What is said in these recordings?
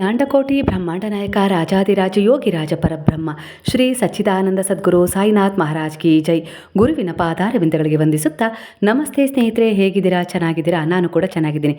ಲಾಂಡಕೋಟಿ ಬ್ರಹ್ಮಾಂಡ ನಾಯಕ, ರಾಜಾದಿರಾಜ ಯೋಗಿರಾಜ ಪರಬ್ರಹ್ಮ, ಶ್ರೀ ಸಚ್ಚಿದಾನಂದ ಸದ್ಗುರು ಸಾಯಿನಾಥ್ ಮಹಾರಾಜ್ ಕಿ ಜೈ. ಗುರುವಿನ ಪಾದಾರವಿಂದಗಳಿಗೆ ವಂದಿಸುತ್ತಾ, ನಮಸ್ತೆ ಸ್ನೇಹಿತರೆ, ಹೇಗಿದ್ದೀರಾ? ಚೆನ್ನಾಗಿದ್ದೀರಾ? ನಾನು ಕೂಡ ಚೆನ್ನಾಗಿದ್ದೀನಿ.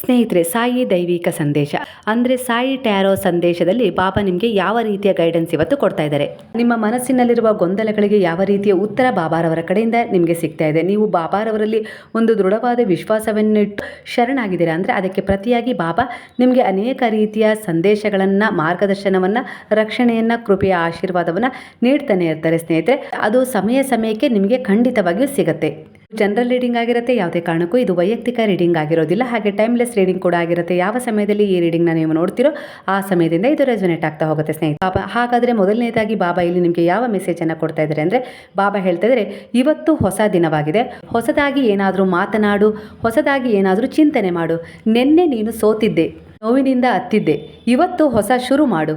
ಸ್ನೇಹಿತರೆ, ಸಾಯಿ ದೈವಿಕ ಸಂದೇಶ. ಅಂದರೆ ಸಾಯಿ ಟ್ಯಾರೋ ಸಂದೇಶದಲ್ಲಿ ಬಾಬಾ ನಿಮಗೆ ಯಾವ ರೀತಿಯ ಗೈಡೆನ್ಸ್ ಇವತ್ತು ಕೊಡ್ತಾ ಇದ್ದಾರೆ? ನಿಮ್ಮ ಮನಸ್ಸಿನಲ್ಲಿರುವ ಗೊಂದಲಗಳಿಗೆ ಯಾವ ರೀತಿಯ ಉತ್ತರ ಬಾಬಾರವರ ಕಡೆಯಿಂದ ನಿಮಗೆ ಸಿಗ್ತಾ ಇದೆ? ನೀವು ಬಾಬಾರವರಲ್ಲಿ ಒಂದು ದೃಢವಾದ ವಿಶ್ವಾಸವನ್ನಿಟ್ಟು ಶರಣಾಗಿದ್ದೀರಾ? ಅಂದರೆ ಅದಕ್ಕೆ ಪ್ರತಿಯಾಗಿ ಬಾಬಾ ನಿಮಗೆ ಅನೇಕ ರೀತಿಯ ಸಂದೇಶಗಳನ್ನು, ಮಾರ್ಗದರ್ಶನವನ್ನು, ರಕ್ಷಣೆಯನ್ನು, ಕೃಪೆಯ ಆಶೀರ್ವಾದವನ್ನು ನೀಡ್ತಾನೆ ಇರ್ತಾರೆ ಸ್ನೇಹಿತರೆ. ಅದು ಸಮಯ ಸಮಯಕ್ಕೆ ನಿಮಗೆ ಖಂಡಿತವಾಗಿಯೂ ಸಿಗುತ್ತೆ. ಜನರಲ್ ರೀಡಿಂಗ್ ಆಗಿರುತ್ತೆ, ಯಾವುದೇ ಕಾರಣಕ್ಕೂ ಇದು ವೈಯಕ್ತಿಕ ರೀಡಿಂಗ್ ಆಗಿರೋದಿಲ್ಲ. ಹಾಗೆ ಟೈಮ್ಲೆಸ್ ರೀಡಿಂಗ್ ಕೂಡ ಆಗಿರುತ್ತೆ. ಯಾವ ಸಮಯದಲ್ಲಿ ಈ ರೀಡಿಂಗ್ನ ನೀವು ನೋಡ್ತೀರೋ, ಆ ಸಮಯದಿಂದ ಇದು ರೆಸೊನೇಟ್ ಆಗ್ತಾ ಹೋಗುತ್ತೆ ಸ್ನೇಹಿತ ಬಾಬಾ, ಹಾಗಾದರೆ ಮೊದಲನೇದಾಗಿ ಬಾಬಾ ಇಲ್ಲಿ ನಿಮಗೆ ಯಾವ ಮೆಸೇಜನ್ನು ಕೊಡ್ತಾ ಇದ್ದಾರೆ ಅಂದರೆ, ಬಾಬಾ ಹೇಳ್ತಾ ಇದ್ದಾರೆ, ಇವತ್ತು ಹೊಸ ದಿನವಾಗಿದೆ. ಹೊಸದಾಗಿ ಏನಾದರೂ ಮಾತನಾಡು, ಹೊಸದಾಗಿ ಏನಾದರೂ ಚಿಂತನೆ ಮಾಡು. ನಿನ್ನೆ ನೀನು ಸೋತಿದ್ದೆ. ನೋವಿನಿಂದ ಅತ್ತಿದ್ದೆ. ಇವತ್ತು ಹೊಸ ಶುರು ಮಾಡು.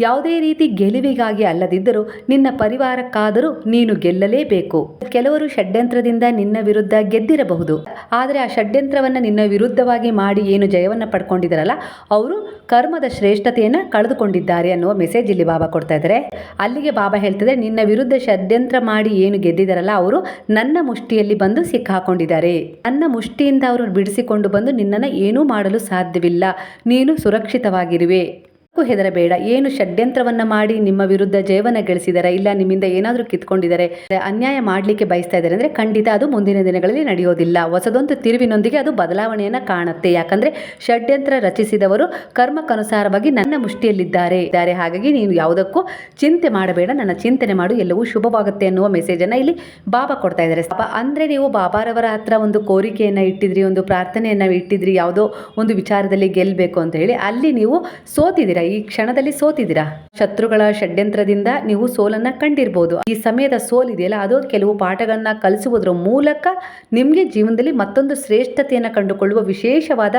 ಯಾವುದೇ ರೀತಿ ಗೆಲುವಿಗಾಗಿ ಅಲ್ಲದಿದ್ದರೂ ನಿನ್ನ ಪರಿವಾರಕ್ಕಾದರೂ ನೀನು ಗೆಲ್ಲಲೇಬೇಕು. ಕೆಲವರು ಷಡ್ಯಂತ್ರದಿಂದ ನಿನ್ನ ವಿರುದ್ಧ ಗೆದ್ದಿರಬಹುದು. ಆದರೆ ಆ ಷಡ್ಯಂತ್ರವನ್ನು ನಿನ್ನ ವಿರುದ್ಧವಾಗಿ ಮಾಡಿ ಏನು ಜಯವನ್ನು ಪಡ್ಕೊಂಡಿದ್ದಾರಲ್ಲ ಅವರು ಕರ್ಮದ ಶ್ರೇಷ್ಠತೆಯನ್ನು ಕಳೆದುಕೊಂಡಿದ್ದಾರೆ ಅನ್ನುವ ಮೆಸೇಜ್ ಇಲ್ಲಿ ಬಾಬಾ ಕೊಡ್ತಾ ಇದ್ದಾರೆ. ಅಲ್ಲಿಗೆ ಬಾಬಾ ಹೇಳ್ತಿದ್ರೆ ನಿನ್ನ ವಿರುದ್ಧ ಷಡ್ಯಂತ್ರ ಮಾಡಿ ಏನು ಗೆದ್ದಿದ್ದಾರಲ್ಲ ಅವರು ನನ್ನ ಮುಷ್ಟಿಯಲ್ಲಿ ಬಂದು ಸಿಕ್ಕಾಕೊಂಡಿದ್ದಾರೆ. ನನ್ನ ಮುಷ್ಟಿಯಿಂದ ಅವರು ಬಿಡಿಸಿಕೊಂಡು ಬಂದು ನಿನ್ನನ್ನು ಏನೂ ಮಾಡಲು ಸಾಧ್ಯವಿಲ್ಲ. ನೀನು ಸುರಕ್ಷಿತವಾಗಿರುವೆ. ಹೆದರಬೇಡ. ಏನು ಷಡ್ಯಂತ್ರವನ್ನ ಮಾಡಿ ನಿಮ್ಮ ವಿರುದ್ಧ ಜೀವನ ಗಳಿಸಿದ್ದಾರೆ ಇಲ್ಲ ನಿಮ್ಮಿಂದ ಏನಾದರೂ ಕಿತ್ಕೊಂಡಿದ್ದಾರೆ ಅನ್ಯಾಯ ಮಾಡಲಿಕ್ಕೆ ಬಯಸ್ತಾ ಇದ್ದಾರೆ ಅಂದರೆ ಖಂಡಿತ ಅದು ಮುಂದಿನ ದಿನಗಳಲ್ಲಿ ನಡೆಯೋದಿಲ್ಲ. ಹೊಸದೊಂದು ತಿರುವಿನೊಂದಿಗೆ ಅದು ಬದಲಾವಣೆಯನ್ನು ಕಾಣುತ್ತೆ. ಯಾಕಂದರೆ ಷಡ್ಯಂತ್ರ ರಚಿಸಿದವರು ಕರ್ಮಕ್ಕನುಸಾರವಾಗಿ ನನ್ನ ಮುಷ್ಟಿಯಲ್ಲಿದ್ದಾರೆ. ಇದ್ದಾರೆ. ಹಾಗಾಗಿ ನೀನು ಯಾವುದಕ್ಕೂ ಚಿಂತೆ ಮಾಡಬೇಡ. ನನ್ನ ಚಿಂತನೆ ಮಾಡು. ಎಲ್ಲವೂ ಶುಭವಾಗುತ್ತೆ ಅನ್ನುವ ಮೆಸೇಜನ್ನು ಇಲ್ಲಿ ಬಾಬಾ ಕೊಡ್ತಾ ಇದ್ದಾರೆ. ಅಂದರೆ ನೀವು ಬಾಬಾರವರ ಹತ್ರ ಒಂದು ಕೋರಿಕೆಯನ್ನು ಇಟ್ಟಿದ್ರಿ, ಒಂದು ಪ್ರಾರ್ಥನೆಯನ್ನು ಇಟ್ಟಿದ್ರಿ, ಯಾವುದೋ ಒಂದು ವಿಚಾರದಲ್ಲಿ ಗೆಲ್ಲಬೇಕು ಅಂತ ಹೇಳಿ ಅಲ್ಲಿ ನೀವು ಸೋತಿದ್ದೀರಾ? ಈ ಕ್ಷಣದಲ್ಲಿ ಸೋತಿದ್ದೀರಾ? ಶತ್ರುಗಳ ಷಡ್ಯಂತ್ರದಿಂದ ನೀವು ಸೋಲನ್ನ ಕಂಡಿರ್ಬೋದು. ಈ ಸಮಯದ ಸೋಲಿದೆಯಲ್ಲ ಅದು ಕೆಲವು ಪಾಠಗಳನ್ನ ಕಲಿಸುವುದರ ಮೂಲಕ ನಿಮಗೆ ಜೀವನದಲ್ಲಿ ಮತ್ತೊಂದು ಶ್ರೇಷ್ಠತೆಯನ್ನು ಕಂಡುಕೊಳ್ಳುವ ವಿಶೇಷವಾದ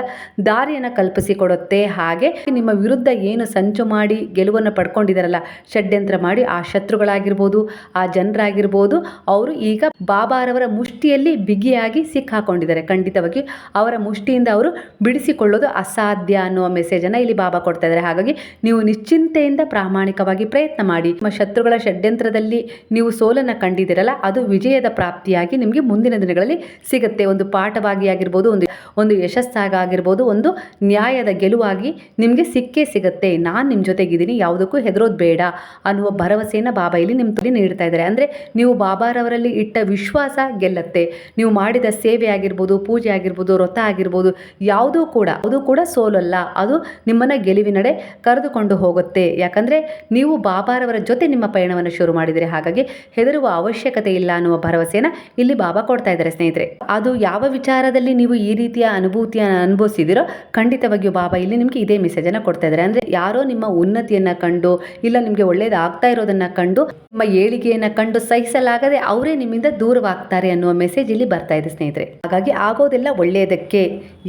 ದಾರಿಯನ್ನು ಕಲ್ಪಿಸಿಕೊಡುತ್ತೆ. ಹಾಗೆ ನಿಮ್ಮ ವಿರುದ್ಧ ಏನು ಸಂಚು ಮಾಡಿ ಗೆಲುವನ್ನು ಪಡ್ಕೊಂಡಿದ್ದಾರಲ್ಲ, ಷಡ್ಯಂತ್ರ ಮಾಡಿ ಆ ಶತ್ರುಗಳಾಗಿರ್ಬೋದು, ಆ ಜನರಾಗಿರ್ಬೋದು, ಅವರು ಈಗ ಬಾಬಾರವರ ಮುಷ್ಟಿಯಲ್ಲಿ ಬಿಗಿಯಾಗಿ ಸಿಕ್ಕಾಕೊಂಡಿದ್ದಾರೆ. ಖಂಡಿತವಾಗಿ ಅವರ ಮುಷ್ಟಿಯಿಂದ ಅವರು ಬಿಡಿಸಿಕೊಳ್ಳೋದು ಅಸಾಧ್ಯ ಅನ್ನುವ ಮೆಸೇಜನ್ನು ಇಲ್ಲಿ ಬಾಬಾ ಕೊಡ್ತಾ ಇದ್ದಾರೆ. ಹಾಗಾಗಿ ನೀವು ನಿಶ್ಚಿಂತೆಯಿಂದ ಪ್ರಾಮಾಣಿಕವಾಗಿ ಪ್ರಯತ್ನ ಮಾಡಿ. ನಿಮ್ಮ ಶತ್ರುಗಳ ಷಡ್ಯಂತ್ರದಲ್ಲಿ ನೀವು ಸೋಲನ್ನು ಕಂಡಿದ್ದೀರಲ್ಲ, ಅದು ವಿಜಯದ ಪ್ರಾಪ್ತಿಯಾಗಿ ನಿಮಗೆ ಮುಂದಿನ ದಿನಗಳಲ್ಲಿ ಸಿಗುತ್ತೆ. ಒಂದು ಪಾಠವಾಗಿ ಆಗಿರ್ಬೋದು, ಒಂದು ಒಂದು ಯಶಸ್ಸಾಗಿರ್ಬೋದು ಒಂದು ನ್ಯಾಯದ ಗೆಲುವಾಗಿ ನಿಮಗೆ ಸಿಕ್ಕೇ ಸಿಗುತ್ತೆ. ನಾನು ನಿಮ್ಮ ಜೊತೆಗಿದ್ದೀನಿ, ಯಾವುದಕ್ಕೂ ಹೆದರೋದು ಬೇಡ ಅನ್ನುವ ಭರವಸೆಯನ್ನು ಬಾಬಾ ಇಲ್ಲಿ ನಿಮ್ಮ ತುದಿ ನೀಡ್ತಾ ಇದ್ದಾರೆ. ಅಂದರೆ ನೀವು ಬಾಬಾರವರಲ್ಲಿ ಇಟ್ಟ ವಿಶ್ವಾಸ ಗೆಲ್ಲತ್ತೆ. ನೀವು ಮಾಡಿದ ಸೇವೆ ಆಗಿರ್ಬೋದು, ಪೂಜೆ ಆಗಿರ್ಬೋದು, ವ್ರತ ಆಗಿರ್ಬೋದು, ಯಾವುದೂ ಕೂಡ ಅದು ಕೂಡ ಸೋಲಲ್ಲ. ಅದು ನಿಮ್ಮನ್ನು ಗೆಲುವಿನಡೆ ಕರೆದುಕೊಂಡು ಹೋಗುತ್ತೆ. ಯಾಕಂದರೆ ನೀವು ಬಾಬಾರವರ ಜೊತೆ ನಿಮ್ಮ ಪಯಣವನ್ನು ಶುರು ಮಾಡಿದರೆ ಹಾಗಾಗಿ ಹೆದರುವ ಅವಶ್ಯಕತೆ ಇಲ್ಲ ಅನ್ನುವ ಭರವಸೆಯನ್ನು ಇಲ್ಲಿ ಬಾಬಾ ಕೊಡ್ತಾ ಇದ್ದಾರೆ ಸ್ನೇಹಿತರೆ. ಅದು ಯಾವ ವಿಚಾರದಲ್ಲಿ ನೀವು ಈ ರೀತಿಯ ಅನುಭೂತಿಯನ್ನು ಅನುಭವಿಸಿದಿರೋ ಖಂಡಿತವಾಗಿಯೂ ಬಾಬಾ ಇಲ್ಲಿ ನಿಮಗೆ ಇದೇ ಮೆಸೇಜನ್ನು ಕೊಡ್ತಾ ಇದ್ದಾರೆ. ಅಂದರೆ ಯಾರೋ ನಿಮ್ಮ ಉನ್ನತಿಯನ್ನು ಕಂಡು ಇಲ್ಲ ನಿಮಗೆ ಒಳ್ಳೇದಾಗ್ತಾ ಇರೋದನ್ನು ಕಂಡು ನಿಮ್ಮ ಏಳಿಗೆಯನ್ನು ಕಂಡು ಸಹಿಸಲಾಗದೆ ಅವರೇ ನಿಮ್ಮಿಂದ ದೂರವಾಗ್ತಾರೆ ಅನ್ನುವ ಮೆಸೇಜ್ ಇಲ್ಲಿ ಬರ್ತಾ ಇದೆ ಸ್ನೇಹಿತರೆ. ಹಾಗಾಗಿ ಆಗೋದೆಲ್ಲ ಒಳ್ಳೆಯದಕ್ಕೆ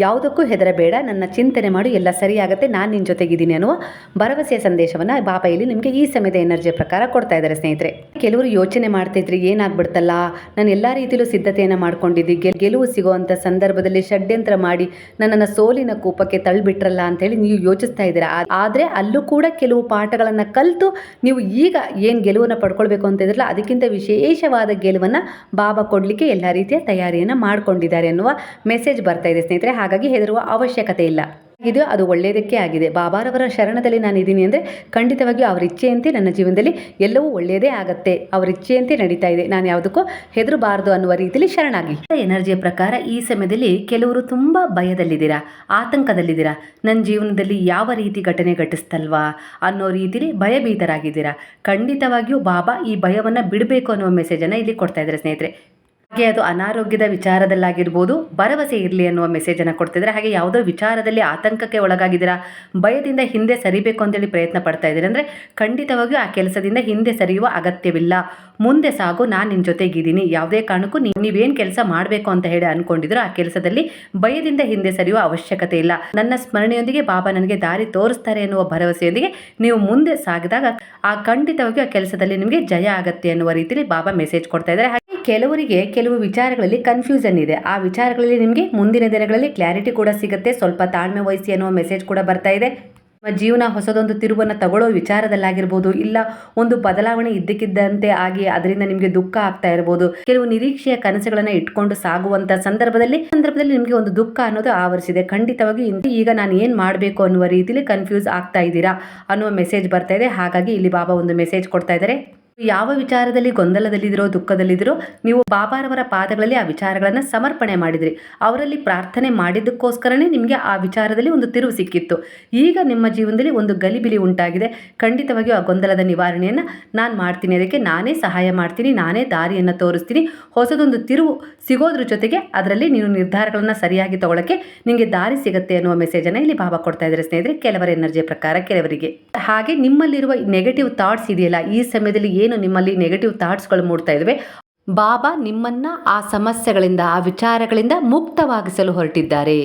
ಯಾವುದಕ್ಕೂ ಹೆದರಬೇಡ. ನನ್ನ ಚಿಂತನೆ ಮಾಡು, ಎಲ್ಲ ಸರಿಯಾಗತ್ತೆ, ನಾನು ನಿನ್ನ ಜೊತೆಗಿದ್ದೀನಿ ಅನ್ನುವ ಭರವಸೆಯ ಸಂದೇಶವನ್ನು ಬಾಬಾ ಇಲ್ಲಿ ನಿಮಗೆ ಈ ಸಮಯದ ಎನರ್ಜಿ ಪ್ರಕಾರ ಕೊಡ್ತಾ ಇದ್ದಾರೆ ಸ್ನೇಹಿತರೆ. ಕೆಲವರು ಯೋಚನೆ ಮಾಡ್ತಿದ್ರಿ ಏನಾಗ್ಬಿಡ್ತಲ್ಲ? ನಾನು ಎಲ್ಲ ರೀತಿಯಲ್ಲೂ ಸಿದ್ಧತೆಯನ್ನು ಮಾಡ್ಕೊಂಡಿದ್ದೆ. ಗೆಲ್, ಗೆಲುವು ಸಿಗುವಂಥ ಸಂದರ್ಭದಲ್ಲಿ ಷಡ್ಯಂತ್ರ ಮಾಡಿ ನನ್ನನ್ನು ಸೋಲಿನ ಕೂಪಕ್ಕೆ ತಳ್ಳಿಬಿಟ್ರಲ್ಲ ಅಂತೇಳಿ ನೀವು ಯೋಚಿಸ್ತಾ ಇದ್ದೀರಾ? ಆದರೆ ಅಲ್ಲೂ ಕೂಡ ಕೆಲವು ಪಾಠಗಳನ್ನು ಕಲಿತು ನೀವು ಈಗ ಏನು ಗೆಲುವನ್ನು ಪಡ್ಕೊಳ್ಬೇಕು ಅಂತ ಇದ್ರಲ್ಲ, ಅದಕ್ಕಿಂತ ವಿಶೇಷವಾದ ಗೆಲುವನ್ನು ಬಾಬಾ ಕೊಡಲಿಕ್ಕೆ ಎಲ್ಲ ರೀತಿಯ ತಯಾರಿಯನ್ನು ಮಾಡ್ಕೊಂಡಿದ್ದಾರೆ ಅನ್ನುವ ಮೆಸೇಜ್ ಬರ್ತಾ ಇದೆ ಸ್ನೇಹಿತರೆ. ಹಾಗಾಗಿ ಹೆದರುವ ಅವಶ್ಯಕತೆ ಇಲ್ಲ. ಇದು ಅದು ಒಳ್ಳೆಯದಕ್ಕೆ ಆಗಿದೆ. ಬಾಬಾರವರ ಶರಣದಲ್ಲಿ ನಾನು ಇದ್ದೀನಿ ಅಂದರೆ ಖಂಡಿತವಾಗಿಯೂ ಅವರ ಇಚ್ಛೆಯಂತೆ ನನ್ನ ಜೀವನದಲ್ಲಿ ಎಲ್ಲವೂ ಒಳ್ಳೆಯದೇ ಆಗುತ್ತೆ. ಅವರ ಇಚ್ಛೆಯಂತೆ ನಡೀತಾ ಇದೆ. ನಾನು ಯಾವುದಕ್ಕೂ ಹೆದರಬಾರದು ಅನ್ನುವ ರೀತಿಯಲ್ಲಿ ಶರಣಾಗಿ. ಎನರ್ಜಿಯ ಪ್ರಕಾರ ಈ ಸಮಯದಲ್ಲಿ ಕೆಲವರು ತುಂಬ ಭಯದಲ್ಲಿದ್ದೀರಾ? ಆತಂಕದಲ್ಲಿದ್ದೀರಾ? ನನ್ನ ಜೀವನದಲ್ಲಿ ಯಾವ ರೀತಿ ಘಟನೆ ಘಟಿಸ್ತಲ್ವಾ? ಅನ್ನೋ ರೀತಿಯಲ್ಲಿ ಭಯಭೀತರಾಗಿದ್ದೀರಾ? ಖಂಡಿತವಾಗಿಯೂ ಬಾಬಾ ಈ ಭಯವನ್ನು ಬಿಡಬೇಕು ಅನ್ನೋ ಮೆಸೇಜನ್ನು ಇಲ್ಲಿ ಕೊಡ್ತಾ ಇದ್ದಾರೆ ಸ್ನೇಹಿತರೆ. ಹಾಗೆ ಅದು ಅನಾರೋಗ್ಯದ ವಿಚಾರದಲ್ಲಾಗಿರ್ಬೋದು, ಭರವಸೆ ಇರಲಿ ಅನ್ನುವ ಮೆಸೇಜನ್ನು ಕೊಡ್ತಿದ್ದಾರೆ ಹಾಗೆ ಯಾವುದೋ ವಿಚಾರದಲ್ಲಿ ಆತಂಕಕ್ಕೆ ಒಳಗಾಗಿದ್ದೀರಾ, ಭಯದಿಂದ ಹಿಂದೆ ಸರಿಬೇಕು ಅಂತೇಳಿ ಪ್ರಯತ್ನ ಪಡ್ತಾ ಇದ್ದೀರಿ ಅಂದರೆ ಖಂಡಿತವಾಗಿಯೂ ಆ ಕೆಲಸದಿಂದ ಹಿಂದೆ ಸರಿಯುವ ಅಗತ್ಯವಿಲ್ಲ. ಮುಂದೆ ಸಾಗು, ನಾನು ನಿನ್ನ ಜೊತೆಗಿದ್ದೀನಿ. ಯಾವುದೇ ಕಾರಣಕ್ಕೂ ನೀವು ನೀವೇನು ಕೆಲಸ ಮಾಡಬೇಕು ಅಂತ ಹೇಳಿ ಅಂದ್ಕೊಂಡಿದ್ರು ಆ ಕೆಲಸದಲ್ಲಿ ಭಯದಿಂದ ಹಿಂದೆ ಸರಿಯುವ ಅವಶ್ಯಕತೆ ಇಲ್ಲ. ನನ್ನ ಸ್ಮರಣೆಯೊಂದಿಗೆ ಬಾಬಾ ನನಗೆ ದಾರಿ ತೋರಿಸ್ತಾರೆ ಅನ್ನುವ ಭರವಸೆಯೊಂದಿಗೆ ನೀವು ಮುಂದೆ ಸಾಗಿದಾಗ ಆ ಖಂಡಿತವಾಗಿ ಆ ಕೆಲಸದಲ್ಲಿ ನಿಮಗೆ ಜಯ ಆಗತ್ತೆ ಅನ್ನುವ ರೀತಿಯಲ್ಲಿ ಬಾಬಾ ಮೆಸೇಜ್ ಕೊಡ್ತಾ ಇದ್ದಾರೆ. ಹಾಗೆ ಕೆಲವರಿಗೆ ಕೆಲವು ವಿಚಾರಗಳಲ್ಲಿ ಕನ್ಫ್ಯೂಷನ್ ಇದೆ. ಆ ವಿಚಾರಗಳಲ್ಲಿ ನಿಮಗೆ ಮುಂದಿನ ದಿನಗಳಲ್ಲಿ ಕ್ಲಾರಿಟಿ ಕೂಡ ಸಿಗುತ್ತೆ. ಸ್ವಲ್ಪ ತಾಳ್ಮೆ ವಹಿಸಿ ಅನ್ನುವ ಮೆಸೇಜ್ ಕೂಡ ಬರ್ತಾ ಇದೆ. ಜೀವನ ಹೊಸದೊಂದು ತಿರುವನ್ನು ತಗೊಳ್ಳೋ ವಿಚಾರದಲ್ಲಾಗಿರ್ಬೋದು, ಇಲ್ಲ ಒಂದು ಬದಲಾವಣೆ ಇದ್ದಕ್ಕಿದ್ದಂತೆ ಆಗಿ ಅದರಿಂದ ನಿಮಗೆ ದುಃಖ ಆಗ್ತಾ ಇರಬಹುದು ಕೆಲವು ನಿರೀಕ್ಷೆಯ ಕನಸುಗಳನ್ನ ಇಟ್ಕೊಂಡು ಸಾಗುವಂತ ಸಂದರ್ಭದಲ್ಲಿ ಸಂದರ್ಭದಲ್ಲಿ ನಿಮಗೆ ಒಂದು ದುಃಖ ಅನ್ನೋದು ಆವರಿಸಿದೆ. ಖಂಡಿತವಾಗಿ ಈಗ ನಾನು ಏನ್ ಮಾಡಬೇಕು ಅನ್ನುವ ರೀತಿಲಿ ಕನ್ಫ್ಯೂಸ್ ಆಗ್ತಾ ಇದ್ದೀರಾ ಅನ್ನುವ ಮೆಸೇಜ್ ಬರ್ತಾ ಇದೆ. ಹಾಗಾಗಿ ಇಲ್ಲಿ ಬಾಬಾ ಒಂದು ಮೆಸೇಜ್ ಕೊಡ್ತಾ ಇದ್ದಾರೆ. ಯಾವ ವಿಚಾರದಲ್ಲಿ ಗೊಂದಲದಲ್ಲಿದ್ದೀರೋ ದುಃಖದಲ್ಲಿದ್ದೀರೋ ನೀವು ಬಾಬಾರವರ ಪಾದಗಳಲ್ಲಿ ಆ ವಿಚಾರಗಳನ್ನು ಸಮರ್ಪಣೆ ಮಾಡಿದಿರಿ. ಅವರಲ್ಲಿ ಪ್ರಾರ್ಥನೆ ಮಾಡಿದ್ದಕ್ಕೋಸ್ಕರನೇ ನಿಮಗೆ ಆ ವಿಚಾರದಲ್ಲಿ ಒಂದು ತಿರುವು ಸಿಕ್ಕಿತ್ತು. ಈಗ ನಿಮ್ಮ ಜೀವನದಲ್ಲಿ ಒಂದು ಗಲಿಬಿಲಿ ಉಂಟಾಗಿದೆ. ಖಂಡಿತವಾಗಿಯೂ ಆ ಗೊಂದಲದ ನಿವಾರಣೆಯನ್ನು ನಾನು ಮಾಡ್ತೀನಿ. ಅದಕ್ಕೆ ನಾನೇ ಸಹಾಯ ಮಾಡ್ತೀನಿ. ನಾನೇ ದಾರಿಯನ್ನು ತೋರಿಸ್ತೀನಿ. ಹೊಸದೊಂದು ತಿರುವು ಸಿಗೋದ್ರ ಜೊತೆಗೆ ಅದರಲ್ಲಿ ನೀನು ನಿರ್ಧಾರಗಳನ್ನು ಸರಿಯಾಗಿ ತಗೊಳ್ಳೋಕ್ಕೆ ನಿಮಗೆ ದಾರಿ ಸಿಗುತ್ತೆ ಅನ್ನುವ ಮೆಸೇಜನ್ನು ಇಲ್ಲಿ ಬಾಬಾ ಕೊಡ್ತಾ ಇದ್ದಾರೆ ಸ್ನೇಹಿತರೆ. ಕೆಲವರ ಎನರ್ಜಿ ಪ್ರಕಾರ ಕೆಲವರಿಗೆ. ಹಾಗೆ ನಿಮ್ಮಲ್ಲಿರುವ ನೆಗೆಟಿವ್ ಥಾಟ್ಸ್ ಇದೆಯಲ್ಲ, ಈ ಸಮಯದಲ್ಲಿ ಏನು ನಿಮ್ಮಲ್ಲಿ ನೆಗೆಟಿವ್ ಥಾಟ್ಸ್ಗಳು ಮೂಡ್ತಾ ಇದ್ದಾವೆ ಬಾಬಾ ನಿಮ್ಮನ್ನ ಆ ಸಮಸ್ಯೆಗಳಿಂದ, ಆ ವಿಚಾರಗಳಿಂದ ಮುಕ್ತವಾಗಿಸಲು ಹೊರಟಿದ್ದಾರೆ.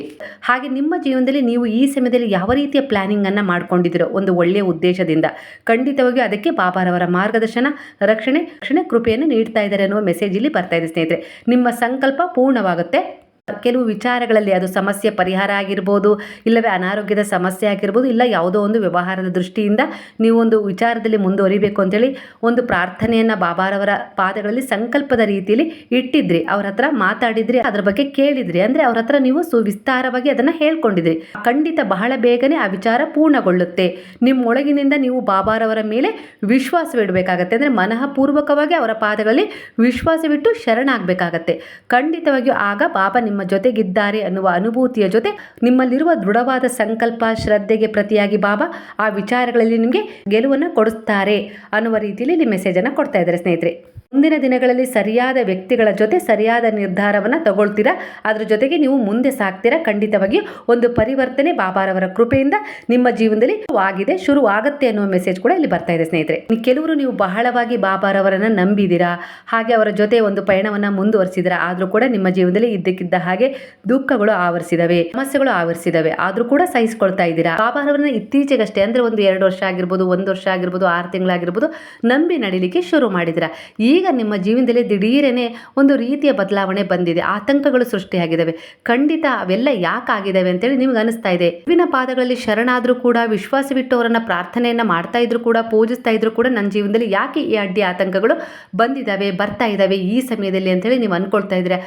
ಹಾಗೆ ನಿಮ್ಮ ಜೀವನದಲ್ಲಿ ನೀವು ಈ ಸಮಯದಲ್ಲಿ ಯಾವ ರೀತಿಯ ಪ್ಲಾನಿಂಗ್ ಅನ್ನ ಮಾಡ್ಕೊಂಡಿದ್ದೀರೋ ಒಂದು ಒಳ್ಳೆಯ ಉದ್ದೇಶದಿಂದ ಖಂಡಿತವಾಗಿಯೂ ಅದಕ್ಕೆ ಬಾಬಾರವರ ಮಾರ್ಗದರ್ಶನ, ರಕ್ಷಣೆ ರಕ್ಷಣೆ ಕೃಪೆಯನ್ನು ನೀಡ್ತಾ ಇದ್ದಾರೆ ಅನ್ನುವ ಮೆಸೇಜ್ ಇಲ್ಲಿ ಬರ್ತಾ ಇದೆ ಸ್ನೇಹಿತರೆ. ನಿಮ್ಮ ಸಂಕಲ್ಪ ಪೂರ್ಣವಾಗುತ್ತೆ. ಕೆಲವು ವಿಚಾರಗಳಲ್ಲಿ ಅದು ಸಮಸ್ಯೆ ಪರಿಹಾರ ಆಗಿರ್ಬೋದು, ಇಲ್ಲವೇ ಅನಾರೋಗ್ಯದ ಸಮಸ್ಯೆ ಆಗಿರ್ಬೋದು, ಇಲ್ಲ ಯಾವುದೋ ಒಂದು ವ್ಯವಹಾರದ ದೃಷ್ಟಿಯಿಂದ ನೀವೊಂದು ವಿಚಾರದಲ್ಲಿ ಮುಂದುವರಿಬೇಕು ಅಂತೇಳಿ ಒಂದು ಪ್ರಾರ್ಥನೆಯನ್ನು ಬಾಬಾರವರ ಪಾದಗಳಲ್ಲಿ ಸಂಕಲ್ಪದ ರೀತಿಯಲ್ಲಿ ಇಟ್ಟಿದ್ರಿ. ಅವ್ರ ಹತ್ರ ಮಾತಾಡಿದ್ರಿ, ಅದ್ರ ಬಗ್ಗೆ ಕೇಳಿದ್ರಿ. ಅಂದರೆ ಅವ್ರ ಹತ್ರ ನೀವು ಸುವಿಸ್ತಾರವಾಗಿ ಅದನ್ನು ಹೇಳ್ಕೊಂಡಿದ್ರಿ. ಖಂಡಿತ ಬಹಳ ಬೇಗನೆ ಆ ವಿಚಾರ ಪೂರ್ಣಗೊಳ್ಳುತ್ತೆ. ನಿಮ್ಮೊಳಗಿನಿಂದ ನೀವು ಬಾಬಾರವರ ಮೇಲೆ ವಿಶ್ವಾಸವಿಡಬೇಕಾಗತ್ತೆ ಅಂದರೆ ಮನಃಪೂರ್ವಕವಾಗಿ ಅವರ ಪಾದಗಳಲ್ಲಿ ವಿಶ್ವಾಸವಿಟ್ಟು ಶರಣಾಗಬೇಕಾಗತ್ತೆ. ಖಂಡಿತವಾಗಿಯೂ ಆಗ ಬಾಬಾ ನಿಮ್ಮ ಜೊತೆಗಿದ್ದಾರೆ ಅನ್ನುವ ಅನುಭೂತಿಯ ಜೊತೆ ನಿಮ್ಮಲ್ಲಿರುವ ದೃಢವಾದ ಸಂಕಲ್ಪ, ಶ್ರದ್ಧೆಗೆ ಪ್ರತಿಯಾಗಿ ಬಾಬಾ ಆ ವಿಚಾರಗಳಲ್ಲಿ ನಿಮಗೆ ಗೆಲುವನ್ನು ಕೊಡಿಸ್ತಾರೆ ಅನ್ನುವ ರೀತಿಯಲ್ಲಿ ಇಲ್ಲಿ ಮೆಸೇಜನ್ನು ಕೊಡ್ತಾ ಇದ್ದಾರೆ ಸ್ನೇಹಿತರೆ. ಮುಂದಿನ ದಿನಗಳಲ್ಲಿ ಸರಿಯಾದ ವ್ಯಕ್ತಿಗಳ ಜೊತೆ ಸರಿಯಾದ ನಿರ್ಧಾರವನ್ನು ತಗೊಳ್ತೀರಾ? ಅದರ ಜೊತೆಗೆ ನೀವು ಮುಂದೆ ಸಾಕ್ತೀರಾ ಖಂಡಿತವಾಗಿ ಒಂದು ಪರಿವರ್ತನೆ ಬಾಬಾರವರ ಕೃಪೆಯಿಂದ ನಿಮ್ಮ ಜೀವನದಲ್ಲಿ ಆಗಿದೆ ಶುರು ಆಗುತ್ತೆ ಅನ್ನೋ ಮೆಸೇಜ್ ಕೂಡ ಇಲ್ಲಿ ಬರ್ತಾ ಇದೆ ಸ್ನೇಹಿತರೆ. ಕೆಲವರು ನೀವು ಬಹಳವಾಗಿ ಬಾಬಾರವರನ್ನ ನಂಬಿದ್ದೀರಾ ಹಾಗೆ ಅವರ ಜೊತೆ ಒಂದು ಪಯಣವನ್ನು ಮುಂದುವರಿಸಿದಿರಾ? ಆದರೂ ಕೂಡ ನಿಮ್ಮ ಜೀವನದಲ್ಲಿ ಇದ್ದಕ್ಕಿದ್ದ ಹಾಗೆ ದುಃಖಗಳು ಆವರಿಸಿದವೆ, ಸಮಸ್ಯೆಗಳು ಆವರಿಸಿದವೆ. ಆದರೂ ಕೂಡ ಸಹಿಸಿಕೊಳ್ತಾ ಇದ್ದೀರಾ? ಬಾಬಾರವರನ್ನ ಇತ್ತೀಚೆಗಷ್ಟೇ ಅಂದರೆ ಒಂದು ಎರಡು ವರ್ಷ ಆಗಿರ್ಬೋದು, ಒಂದು ವರ್ಷ ಆಗಿರ್ಬೋದು, ಆರು ತಿಂಗಳಾಗಿರ್ಬೋದು ನಂಬಿ ನಡೀಲಿಕ್ಕೆ ಶುರು ಮಾಡಿದಿರಾ? ಈಗ ನಿಮ್ಮ ಜೀವನದಲ್ಲಿ ದಿಢೀರನೆ ಒಂದು ರೀತಿಯ ಬದಲಾವಣೆ ಬಂದಿದೆ. ಆತಂಕಗಳು ಸೃಷ್ಟಿಯಾಗಿದ್ದಾವೆ. ಖಂಡಿತ ಅವೆಲ್ಲ ಯಾಕಾಗಿದ್ದಾವೆ ಅಂತೇಳಿ ನಿಮ್ಗೆ ಅನಿಸ್ತಾ ಇದೆ. ಹೂವಿನ ಪಾದಗಳಲ್ಲಿ ಶರಣಾದರೂ ಕೂಡ ವಿಶ್ವಾಸವಿಟ್ಟು ಅವರನ್ನ ಪ್ರಾರ್ಥನೆಯನ್ನ ಮಾಡ್ತಾ ಇದ್ರು ಕೂಡ, ಪೂಜಿಸ್ತಾ ಇದ್ರು ಕೂಡ ನನ್ನ ಜೀವನದಲ್ಲಿ ಯಾಕೆ ಈ ಅಡ್ಡಿ ಆತಂಕಗಳು ಬಂದಿದ್ದಾವೆ, ಬರ್ತಾ ಇದ್ದಾವೆ ಈ ಸಮಯದಲ್ಲಿ ಅಂತೇಳಿ ನೀವು ಅನ್ಕೊಳ್ತಾ ಇದ್ರೆ